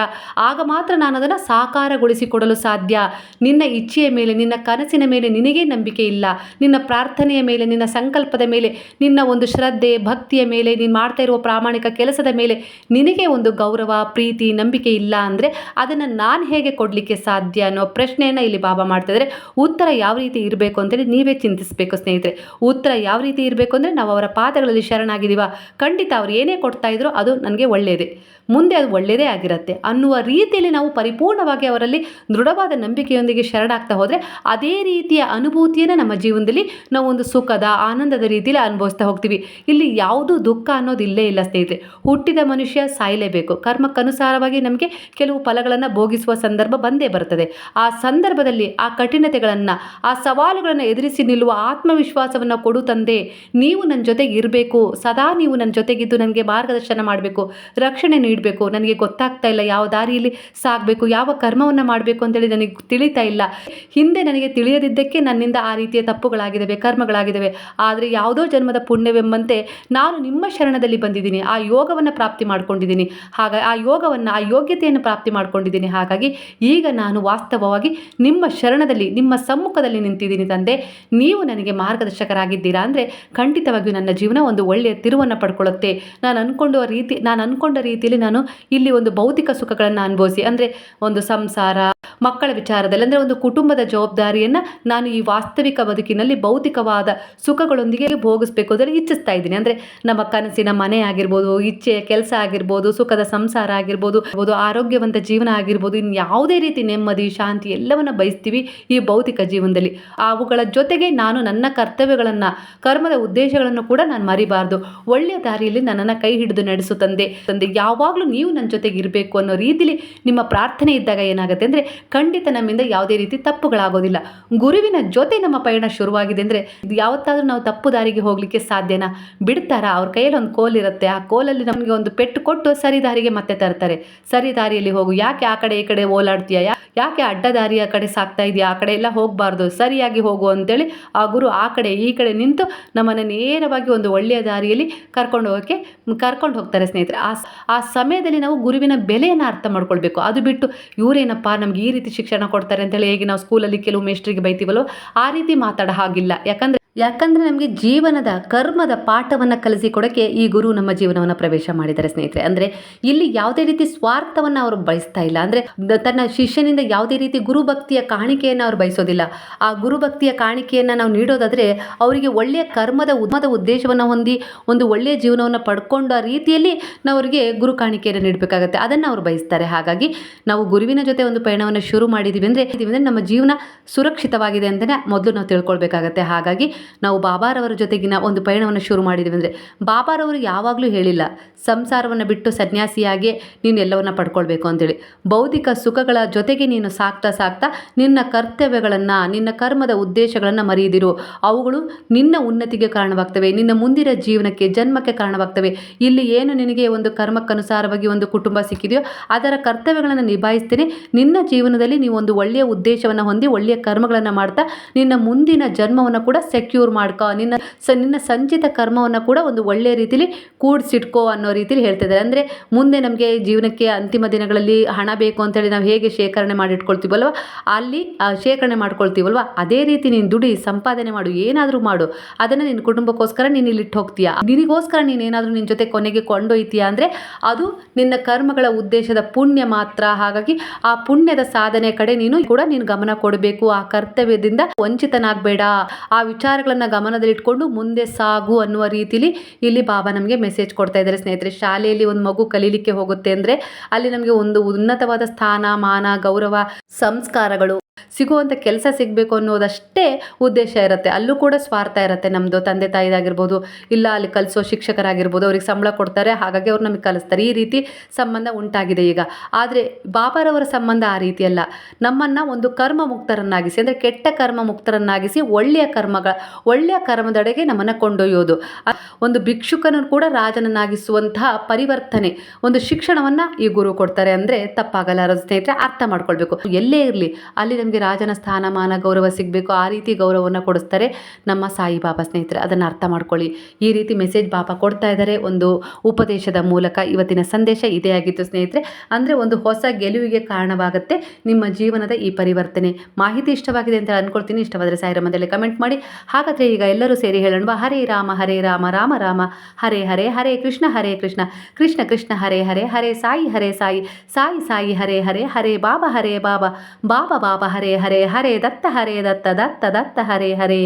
ಆಗ ಮಾತ್ರ ನಾನು ಅದನ್ನು ಸಾಕಾರಗೊಳಿಸಿಕೊಡಲು ಸಾಧ್ಯ. ನಿನ್ನ ಇಚ್ಛೆಯ ಮೇಲೆ, ನಿನ್ನ ಕನಸಿನ ಮೇಲೆ ನಿನಗೇ ನಂಬಿಕೆ ಇಲ್ಲ. ನಿನ್ನ ಪ್ರಾರ್ಥನೆಯ ಮೇಲೆ, ನಿನ್ನ ಸಂಕಲ್ಪದ ಮೇಲೆ, ನಿನ್ನ ಒಂದು ಶ್ರದ್ಧೆ, ಭಕ್ತಿಯ ಮೇಲೆ, ನೀನು ಮಾಡ್ತಾ ಇರುವ ಪ್ರಾಮಾಣಿಕ ಕೆಲಸದ ಮೇಲೆ ನಿನಗೆ ಒಂದು ಗೌರವ, ಪ್ರೀತಿ, ನಂಬಿಕೆ ಇಲ್ಲ ಅಂದರೆ ಅದನ್ನು ನಾನು ಹೇಗೆ ಕೊಡಲಿಕ್ಕೆ ಸಾಧ್ಯ ಅನ್ನೋ ಪ್ರಶ್ನೆಯನ್ನು ಇಲ್ಲಿ ಬಾಬಾ ಮಾಡ್ತಿದ್ದಾರೆ ಉತ್ತರ ಯಾವ ರೀತಿ ಇರಬೇಕು ಅಂತೇಳಿ ನೀವೇ ಚಿಂತಿಸಬೇಕು ಸ್ನೇಹಿತರೆ. ಉತ್ತರ ಯಾವ ರೀತಿ ಇರಬೇಕು ಅಂದರೆ ನಾವು ಅವರ ಪಾದಗಳಲ್ಲಿ ಶರಣಾಗಿದ್ದೀವ. ಖಂಡಿತ ಅವ್ರು ಏನೇ ಕೊಡ್ತಾ ಇದ್ರೂ ಅದು ನನಗೆ ಒಳ್ಳೆಯದೇ ಮುಂದೆ ಅದು ಒಳ್ಳೆಯದೇ ಆಗಿರುತ್ತೆ ಅನ್ನುವ ರೀತಿಯಲ್ಲಿ ನಾವು ಪರಿಪೂರ್ಣವಾಗಿ ಅವರಲ್ಲಿ ದೃಢವಾದ ನಂಬಿಕೆಯೊಂದಿಗೆ ಶರಣಾಗ್ತಾ ಹೋದರೆ ಅದೇ ರೀತಿಯ ಅನುಭೂತಿಯನ್ನು ನಮ್ಮ ಜೀವನದಲ್ಲಿ ನಾವು ಒಂದು ಸುಖದ, ಆನಂದದ ರೀತಿಯಲ್ಲಿ ಅನುಭವಿಸ್ತಾ ಹೋಗ್ತೀವಿ. ಇಲ್ಲಿ ಯಾವುದೂ ದುಃಖ ಅನ್ನೋದು ಇಲ್ಲೇ ಇಲ್ಲ ಸ್ನೇಹಿತರೆ. ಹುಟ್ಟಿದ ಮನುಷ್ಯ ಸಾಯಲೇಬೇಕು. ಕರ್ಮಕ್ಕನುಸಾರವಾಗಿ ನಮಗೆ ಕೆಲವು ಫಲಗಳನ್ನು ಭೋಗಿಸುವ ಸಂದರ್ಭ ಬಂದೇ ಬರ್ತದೆ. ಆ ಸಂದರ್ಭದಲ್ಲಿ ಆ ಕಠಿಣತೆಗಳನ್ನು, ಆ ಸವಾಲುಗಳನ್ನು ಎದುರಿಸಿ ನಿಲ್ಲುವ ಆತ್ಮವಿಶ್ವಾಸವನ್ನು ಕೊಡು ತಂದೆ. ನೀವು ನನ್ನ ಜೊತೆಗೆ ಇರಬೇಕು. ಸದಾ ನೀವು ನನ್ನ ಜೊತೆಗಿದ್ದು ನನಗೆ ಮಾರ್ಗದರ್ಶನ ಮಾಡಬೇಕು. ರಕ್ಷಣೆ ನೀಡಬೇಕು. ನನಗೆ ಗೊತ್ತಾಗ್ತಾ ಇಲ್ಲ ಯಾವ ದಾರಿಯಲ್ಲಿ ಸಾಗಬೇಕು, ಯಾವ ಕರ್ಮವನ್ನು ಮಾಡಬೇಕು ಅಂತೇಳಿ ನನಗೆ ತಿಳಿತಾ ಇಲ್ಲ. ಹಿಂದೆ ನನಗೆ ತಿಳಿಯದಿದ್ದಕ್ಕೆ ನನ್ನಿಂದ ಆ ರೀತಿಯ ತಪ್ಪುಗಳಾಗಿದ್ದಾವೆ, ಕರ್ಮಗಳಾಗಿದ್ದಾವೆ. ಆದರೆ ಯಾವುದೋ ಜನ್ಮದ ಪುಣ್ಯವೆಂಬಂತೆ ನಾನು ನಿಮ್ಮ ಶರಣದಲ್ಲಿ ಬಂದಿದ್ದೀನಿ. ಆ ಯೋಗವನ್ನು ಪ್ರಾಪ್ತಿ ಮಾಡ್ಕೊಂಡಿದ್ದೀನಿ. ಹಾಗ, ಆ ಯೋಗವನ್ನು, ಆ ಯೋಗ್ಯತೆಯನ್ನು ಪ್ರಾಪ್ತಿ ಮಾಡ್ಕೊಂಡಿದ್ದೀನಿ. ಹಾಗಾಗಿ ಈಗ ನಾನು ವಾಸ್ತವವಾಗಿ ನಿಮ್ಮ ಶರಣದಲ್ಲಿ, ನಿಮ್ಮ ಸಮ್ಮುಖದಲ್ಲಿ ನಿಂತಿದ್ದೀನಿ ತಂದೆ. ನೀವು ನನಗೆ ಮಾರ್ಗದರ್ಶಕರಾಗಿದ್ದೀರಾ ಅಂದರೆ ಖಂಡಿತವಾಗಿಯೂ ನನ್ನ ಜೀವನ ಒಂದು ಒಳ್ಳೆಯ ತಿರುವನ್ನು ಪಡ್ಕೊಳ್ಳುತ್ತೆ. ನಾನು ಅಂದ್ಕೊಂಡು ರೀತಿ, ನಾನು ಅಂದ್ಕೊಂಡ ರೀತಿಯಲ್ಲಿ ನಾನು ಇಲ್ಲಿ ಒಂದು ಭೌತಿಕ ಸುಖಗಳನ್ನು ಅನುಭವಿಸಿ. ಅಂದರೆ ಒಂದು ಸಂಸಾರ ಮಕ್ಕಳ ವಿಚಾರದಲ್ಲಿ. ಅಂದರೆ ಒಂದು ಕುಟುಂಬದ ಜವಾಬ್ದಾರಿಯನ್ನು ನಾನು ಈ ವಾಸ್ತವಿಕ ಬದುಕಿನಲ್ಲಿ ಭೌತಿಕವಾದ ಸುಖಗಳೊಂದಿಗೆ ಭೋಗಿಸ್ಬೇಕು ಅದರಲ್ಲಿ ಇಚ್ಛಿಸ್ತಾ ಇದ್ದೀನಿ. ಅಂದರೆ ನಮ್ಮ ಕನಸಿನ ಮನೆ ಆಗಿರ್ಬೋದು, ಇಚ್ಛೆಯ ಕೆಲಸ ಆಗಿರ್ಬೋದು, ಸುಖದ ಸಂಸಾರ ಆಗಿರ್ಬೋದು ಆರೋಗ್ಯವಂತ ಜೀವನ ಆಗಿರ್ಬೋದು ಇನ್ನು ಯಾವುದೇ ರೀತಿ ನೆಮ್ಮದಿ, ಶಾಂತಿ ಎಲ್ಲವನ್ನ ಬಯಸ್ತೀವಿ ಈ ಭೌತಿಕ ಜೀವನದಲ್ಲಿ. ಅವುಗಳ ಜೊತೆಗೆ ನಾನು ನನ್ನ ಕರ್ತವ್ಯಗಳನ್ನು, ಕರ್ಮದ ಉದ್ದೇಶಗಳನ್ನು ಕೂಡ ನಾನು ಮರಿಬಾರ್ದು. ಒಳ್ಳೆಯ ದಾರಿಯಲ್ಲಿ ನನ್ನನ್ನು ಕೈ ಹಿಡಿದು ನಡೆಸು ತಂದೆ. ತಂದೆ, ಯಾವಾಗಲೂ ನೀವು ನನ್ನ ಜೊತೆಗೆ ಇರಬೇಕು ಅನ್ನೋ ರೀತಿಲಿ ನಿಮ್ಮ ಪ್ರಾರ್ಥನೆ ಇದ್ದಾಗ ಏನಾಗುತ್ತೆ ಅಂದರೆ ಖಂಡಿತ ನಮ್ಮಿಂದ ಯಾವುದೇ ರೀತಿ ತಪ್ಪುಗಳಾಗೋದಿಲ್ಲ. ಗುರುವಿನ ಜೊತೆ ನಮ್ಮ ಪಯಣ ಶುರುವಾಗಿದೆ ಅಂದರೆ ಯಾವತ್ತಾದ್ರೂ ನಾವು ತಪ್ಪು ದಾರಿಗೆ ಹೋಗಲಿಕ್ಕೆ ಸಾಧ್ಯನಾ? ಬಿಡ್ತಾರಾ? ಅವ್ರ ಕೈಯಲ್ಲಿ ಒಂದು ಕೋಲ್ ಇರುತ್ತೆ. ಆ ಕೋಲಲ್ಲಿ ನಮಗೆ ಒಂದು ಪೆಟ್ಟು ಕೊಟ್ಟು ಸರಿ ದಾರಿಗೆ ಮತ್ತೆ ತರ್ತಾರೆ. ಸರಿ ದಾರಿಯಲ್ಲಿ ಹೋಗು. ಯಾಕೆ ಆ ಕಡೆ ಈ ಕಡೆ ಓಲಾಡ್ತೀಯಾ? ಯಾಕೆ ಅಡ್ಡ ದಾರಿಯ ಕಡೆ ಸಾಕ್ತಾ ಇದೆಯಾ? ಆ ಕಡೆ ಎಲ್ಲ ಹೋಗಬಾರ್ದು. ಸರಿಯಾಗಿ ಹೋಗು ಅಂತೇಳಿ ಆ ಗುರು ಆ ಕಡೆ, ಈ ಕಡೆ ನಿಂತು ನಮ್ಮನ್ನು ನೇರವಾಗಿ ಒಂದು ಒಳ್ಳೆಯ ದಾರಿಯಲ್ಲಿ ಕರ್ಕೊಂಡು ಹೋಗೋಕ್ಕೆ, ಕರ್ಕೊಂಡು ಹೋಗ್ತಾರೆ ಸ್ನೇಹಿತರೆ. ಆ ಆ ಸಮಯದಲ್ಲಿ ನಾವು ಗುರುವಿನ ಬೆಲೆಯನ್ನು ಅರ್ಥ ಮಾಡ್ಕೊಳ್ಬೇಕು. ಅದು ಬಿಟ್ಟು ಇವರೇನಪ್ಪ? ನಮ್ಗೆ ಈ ರೀತಿ ಶಿಕ್ಷಣ ಕೊಡ್ತಾರೆ ಅಂತೇಳಿ ಹೇಗೆ ನಾವು ಸ್ಕೂಲಲ್ಲಿ ಕೆಲವು ಮೇಸ್ಟ್ರಿಗೆ ಬೈತೀವಲ್ಲೋ ಆ ರೀತಿ ಮಾತಾಡೋ ಹಾಗಿಲ್ಲ. ಯಾಕಂದರೆ ಯಾಕಂದರೆ ನಮಗೆ ಜೀವನದ, ಕರ್ಮದ ಪಾಠವನ್ನು ಕಲಿಸಿಕೊಡೋಕ್ಕೆ ಈ ಗುರು ನಮ್ಮ ಜೀವನವನ್ನು ಪ್ರವೇಶ ಮಾಡಿದ್ದಾರೆ ಸ್ನೇಹಿತರೆ. ಅಂದರೆ ಇಲ್ಲಿ ಯಾವುದೇ ರೀತಿ ಸ್ವಾರ್ಥವನ್ನು ಅವರು ಬಯಸ್ತಾ ಇಲ್ಲ. ಅಂದರೆ ತನ್ನ ಶಿಷ್ಯನಿಂದ ಯಾವುದೇ ರೀತಿ ಗುರುಭಕ್ತಿಯ ಕಾಣಿಕೆಯನ್ನು ಅವರು ಬಯಸೋದಿಲ್ಲ. ಆ ಗುರುಭಕ್ತಿಯ ಕಾಣಿಕೆಯನ್ನು ನಾವು ನೀಡೋದಾದರೆ ಅವರಿಗೆ ಒಳ್ಳೆಯ ಕರ್ಮದ ಉದ್ಮದ ಉದ್ದೇಶವನ್ನು ಹೊಂದಿ, ಒಂದು ಒಳ್ಳೆಯ ಜೀವನವನ್ನು ಪಡ್ಕೊಂಡ ರೀತಿಯಲ್ಲಿ ನಾವು ಅವರಿಗೆ ಗುರು ಕಾಣಿಕೆಯನ್ನು ನೀಡಬೇಕಾಗುತ್ತೆ. ಅದನ್ನು ಅವರು ಬಯಸ್ತಾರೆ. ಹಾಗಾಗಿ ನಾವು ಗುರುವಿನ ಜೊತೆ ಒಂದು ಪಯಣವನ್ನು ಶುರು ಮಾಡಿದ್ದೀವಿ ಅಂದರೆ ಅಂದರೆ ನಮ್ಮ ಜೀವನ ಸುರಕ್ಷಿತವಾಗಿದೆ ಅಂತಲೇ ಮೊದಲು ನಾವು ತಿಳ್ಕೊಳ್ಬೇಕಾಗತ್ತೆ. ಹಾಗಾಗಿ ನಾವು ಬಾಬಾರವರ ಜೊತೆಗಿನ ಒಂದು ಪಯಣವನ್ನು ಶುರು ಮಾಡಿದ್ದೀವಿ ಅಂದರೆ, ಬಾಬಾರವರು ಯಾವಾಗಲೂ ಹೇಳಿಲ್ಲ, ಸಂಸಾರವನ್ನು ಬಿಟ್ಟು ಸನ್ಯಾಸಿಯಾಗಿ ನೀನು ಎಲ್ಲವನ್ನ ಪಡ್ಕೊಳ್ಬೇಕು ಅಂತೇಳಿ. ಬೌದ್ಧಿಕ ಸುಖಗಳ ಜೊತೆಗೆ ನೀನು ಸಾಕ್ತಾ ಸಾಕ್ತಾ ನಿನ್ನ ಕರ್ತವ್ಯಗಳನ್ನು, ನಿನ್ನ ಕರ್ಮದ ಉದ್ದೇಶಗಳನ್ನು ಮರೆಯದಿರು. ಅವುಗಳು ನಿನ್ನ ಉನ್ನತಿಗೆ ಕಾರಣವಾಗ್ತವೆ, ನಿನ್ನ ಮುಂದಿನ ಜೀವನಕ್ಕೆ ಜನ್ಮಕ್ಕೆ ಕಾರಣವಾಗ್ತವೆ. ಇಲ್ಲಿ ಏನು ನಿನಗೆ ಒಂದು ಕರ್ಮಕ್ಕನುಸಾರವಾಗಿ ಒಂದು ಕುಟುಂಬ ಸಿಕ್ಕಿದೆಯೋ, ಅದರ ಕರ್ತವ್ಯಗಳನ್ನು ನಿಭಾಯಿಸ್ತೇನೆ. ನಿನ್ನ ಜೀವನದಲ್ಲಿ ನೀವು ಒಂದು ಒಳ್ಳೆಯ ಉದ್ದೇಶವನ್ನು ಹೊಂದಿ, ಒಳ್ಳೆಯ ಕರ್ಮಗಳನ್ನು ಮಾಡ್ತಾ, ನಿನ್ನ ಮುಂದಿನ ಜನ್ಮವನ್ನು ಕೂಡ ಸೆಕ್ಯೂರ್ ಮಾಡ್ಕೋ, ನಿನ್ನ ಸ, ನಿನ್ನ ಸಂಚಿತ ಕರ್ಮವನ್ನು ಕೂಡ ಒಂದು ಒಳ್ಳೆಯ ರೀತಿಲಿ ಕೂಡಿಸಿಟ್ಕೋ ಅನ್ನೋ ರೀತಿಲಿ ಹೇಳ್ತಿದ್ದಾರೆ. ಅಂದರೆ ಮುಂದೆ ನಮಗೆ ಜೀವನಕ್ಕೆ ಅಂತಿಮ ದಿನಗಳಲ್ಲಿ ಹಣ ಬೇಕು ಅಂತೇಳಿ ನಾವು ಹೇಗೆ ಶೇಖರಣೆ ಮಾಡಿಟ್ಕೊಳ್ತೀವಲ್ವ? ಅಲ್ಲಿ ಶೇಖರಣೆ ಮಾಡ್ಕೊಳ್ತೀವಲ್ವ? ಅದೇ ರೀತಿ ನೀನು ದುಡಿ, ಸಂಪಾದನೆ ಮಾಡು, ಏನಾದರೂ ಮಾಡು. ಅದನ್ನು ನಿನ್ನ ಕುಟುಂಬಕ್ಕೋಸ್ಕರ ನೀನು ಇಲ್ಲಿಟ್ಟು ಹೋಗ್ತೀಯಾ? ನಿನಗೋಸ್ಕರ ನೀನು ಏನಾದರೂ ನಿನ್ನ ಜೊತೆ ಕೊನೆಗೆ ಕೊಂಡೊಯ್ತೀಯಾ? ಅಂದರೆ ಅದು ನಿನ್ನ ಕರ್ಮಗಳ ಉದ್ದೇಶದ ಪುಣ್ಯ ಮಾತ್ರ. ಹಾಗಾಗಿ ಆ ಪುಣ್ಯದ ಸಾಧನೆ ಕಡೆ ನೀನು ಕೂಡ ನೀನು ಗಮನ ಕೊಡಬೇಕು. ಆ ಕರ್ತವ್ಯದಿಂದ ವಂಚಿತನಾಗಬೇಡ. ಆ ವಿಚಾರಗಳನ್ನು ಗಮನದಲ್ಲಿಟ್ಕೊಂಡು ಮುಂದೆ ಸಾಗು ಅನ್ನುವ ರೀತಿಲಿ ಇಲ್ಲಿ ಬಾಬಾ ನಮಗೆ ಮೆಸೇಜ್ ಕೊಡ್ತಾ ಇದ್ದಾರೆ ಸ್ನೇಹಿತರೆ. ಶಾಲೆಯಲ್ಲಿ ಒಂದು ಮಗು ಕಲೀಲಿಕ್ಕೆ ಹೋಗುತ್ತೆ ಅಂದರೆ ಅಲ್ಲಿ ನಮಗೆ ಒಂದು ಉನ್ನತವಾದ ಸ್ಥಾನ ಮಾನ ಗೌರವ, ಸಂಸ್ಕಾರಗಳು ಸಿಗುವಂಥ ಕೆಲಸ ಸಿಗಬೇಕು ಅನ್ನೋದಷ್ಟೇ ಉದ್ದೇಶ ಇರುತ್ತೆ. ಅಲ್ಲೂ ಕೂಡ ಸ್ವಾರ್ಥ ಇರುತ್ತೆ. ನಮ್ಮದು ತಂದೆ ತಾಯಿದಾಗಿರ್ಬೋದು, ಇಲ್ಲ ಅಲ್ಲಿ ಕಲಿಸೋ ಶಿಕ್ಷಕರಾಗಿರ್ಬೋದು, ಅವ್ರಿಗೆ ಸಂಬಳ ಕೊಡ್ತಾರೆ, ಹಾಗಾಗಿ ಅವ್ರು ನಮಗೆ ಕಲಿಸ್ತಾರೆ. ಈ ರೀತಿ ಸಂಬಂಧ ಉಂಟಾಗಿದೆ ಈಗ. ಆದರೆ ಬಾಬಾರವರ ಸಂಬಂಧ ಆ ರೀತಿಯಲ್ಲ ನಮ್ಮನ್ನು ಒಂದು ಕರ್ಮ ಮುಕ್ತರನ್ನಾಗಿಸಿ, ಅಂದರೆ ಕೆಟ್ಟ ಕರ್ಮ ಮುಕ್ತರನ್ನಾಗಿಸಿ ಒಳ್ಳೆಯ ಕರ್ಮಗಳ, ಒಳ್ಳೆಯ ಕರ್ಮದಡೆಗೆ ನಮ್ಮನ್ನು ಕೊಂಡೊಯ್ಯೋದು. ಒಂದು ಭಿಕ್ಷುಕನನ್ನು ಕೂಡ ರಾಜನನ್ನಾಗಿಸುವಂತಹ ಪರಿವರ್ತನೆ, ಒಂದು ಶಿಕ್ಷಣವನ್ನು ಈ ಗುರು ಕೊಡ್ತಾರೆ ಅಂದರೆ ತಪ್ಪಾಗಲಾರದು ಸ್ನೇಹಿತರೆ, ಅರ್ಥ ಮಾಡ್ಕೊಳ್ಬೇಕು. ಎಲ್ಲೇ ಇರಲಿ ಅಲ್ಲಿ ನಮಗೆ ರಾಜನ ಸ್ಥಾನಮಾನ ಗೌರವ ಸಿಗಬೇಕು, ಆ ರೀತಿ ಗೌರವವನ್ನು ಕೊಡಿಸ್ತಾರೆ ನಮ್ಮ ಸಾಯಿಬಾಬಾ ಸ್ನೇಹಿತರೆ. ಅದನ್ನು ಅರ್ಥ ಮಾಡ್ಕೊಳ್ಳಿ. ಈ ರೀತಿ ಮೆಸೇಜ್ ಬಾಬಾ ಕೊಡ್ತಾ ಇದ್ದಾರೆ ಒಂದು ಉಪದೇಶದ ಮೂಲಕ ಇವತ್ತಿನ ಸಂದೇಶ ಇದೇ ಆಗಿತ್ತು ಸ್ನೇಹಿತರೆ. ಅಂದರೆ ಒಂದು ಹೊಸ ಗೆಲುವಿಗೆ ಕಾರಣವಾಗುತ್ತೆ ನಿಮ್ಮ ಜೀವನದ ಈ ಪರಿವರ್ತನೆ. ಮಾಹಿತಿ ಇಷ್ಟವಾಗಿದೆ ಅಂತ ಅಂದ್ಕೊಳ್ತೀನಿ ಇಷ್ಟವಾದರೆ ಸಾಯಿರಾಮದಲ್ಲಿ ಕಮೆಂಟ್ ಮಾಡಿ. ಹಾಗಾದರೆ ಈಗ ಎಲ್ಲರೂ ಸೇರಿ ಹೇಳೋಣ. ಹರೇ ರಾಮ ಹರೇ ರಾಮ ರಾಮ ರಾಮ. ಹರೇ ಹರೇ ಹರೇ ಕೃಷ್ಣ ಹರೇ ಕೃಷ್ಣ. ಕೃಷ್ಣ ಕೃಷ್ಣ, ಹರೇ ಹರೇ ಹರೇ, ಸಾಯಿ ಹರೇ, ಸಾಯಿ. ಸಾಯಿ ಸಾಯಿ, ಹರೇ ಹರೇ ಹರೇ, ಬಾಬಾ ಹರೇ, ಬಾಬಾ. ಬಾಬಾ ಬಾಬಾ ಹರೇ ಹರೇ ಹರೇ ದತ್ತ ಹರೇ ದತ್ತ ದತ್ತ ದತ್ತ ಹರೇ ಹರೇ.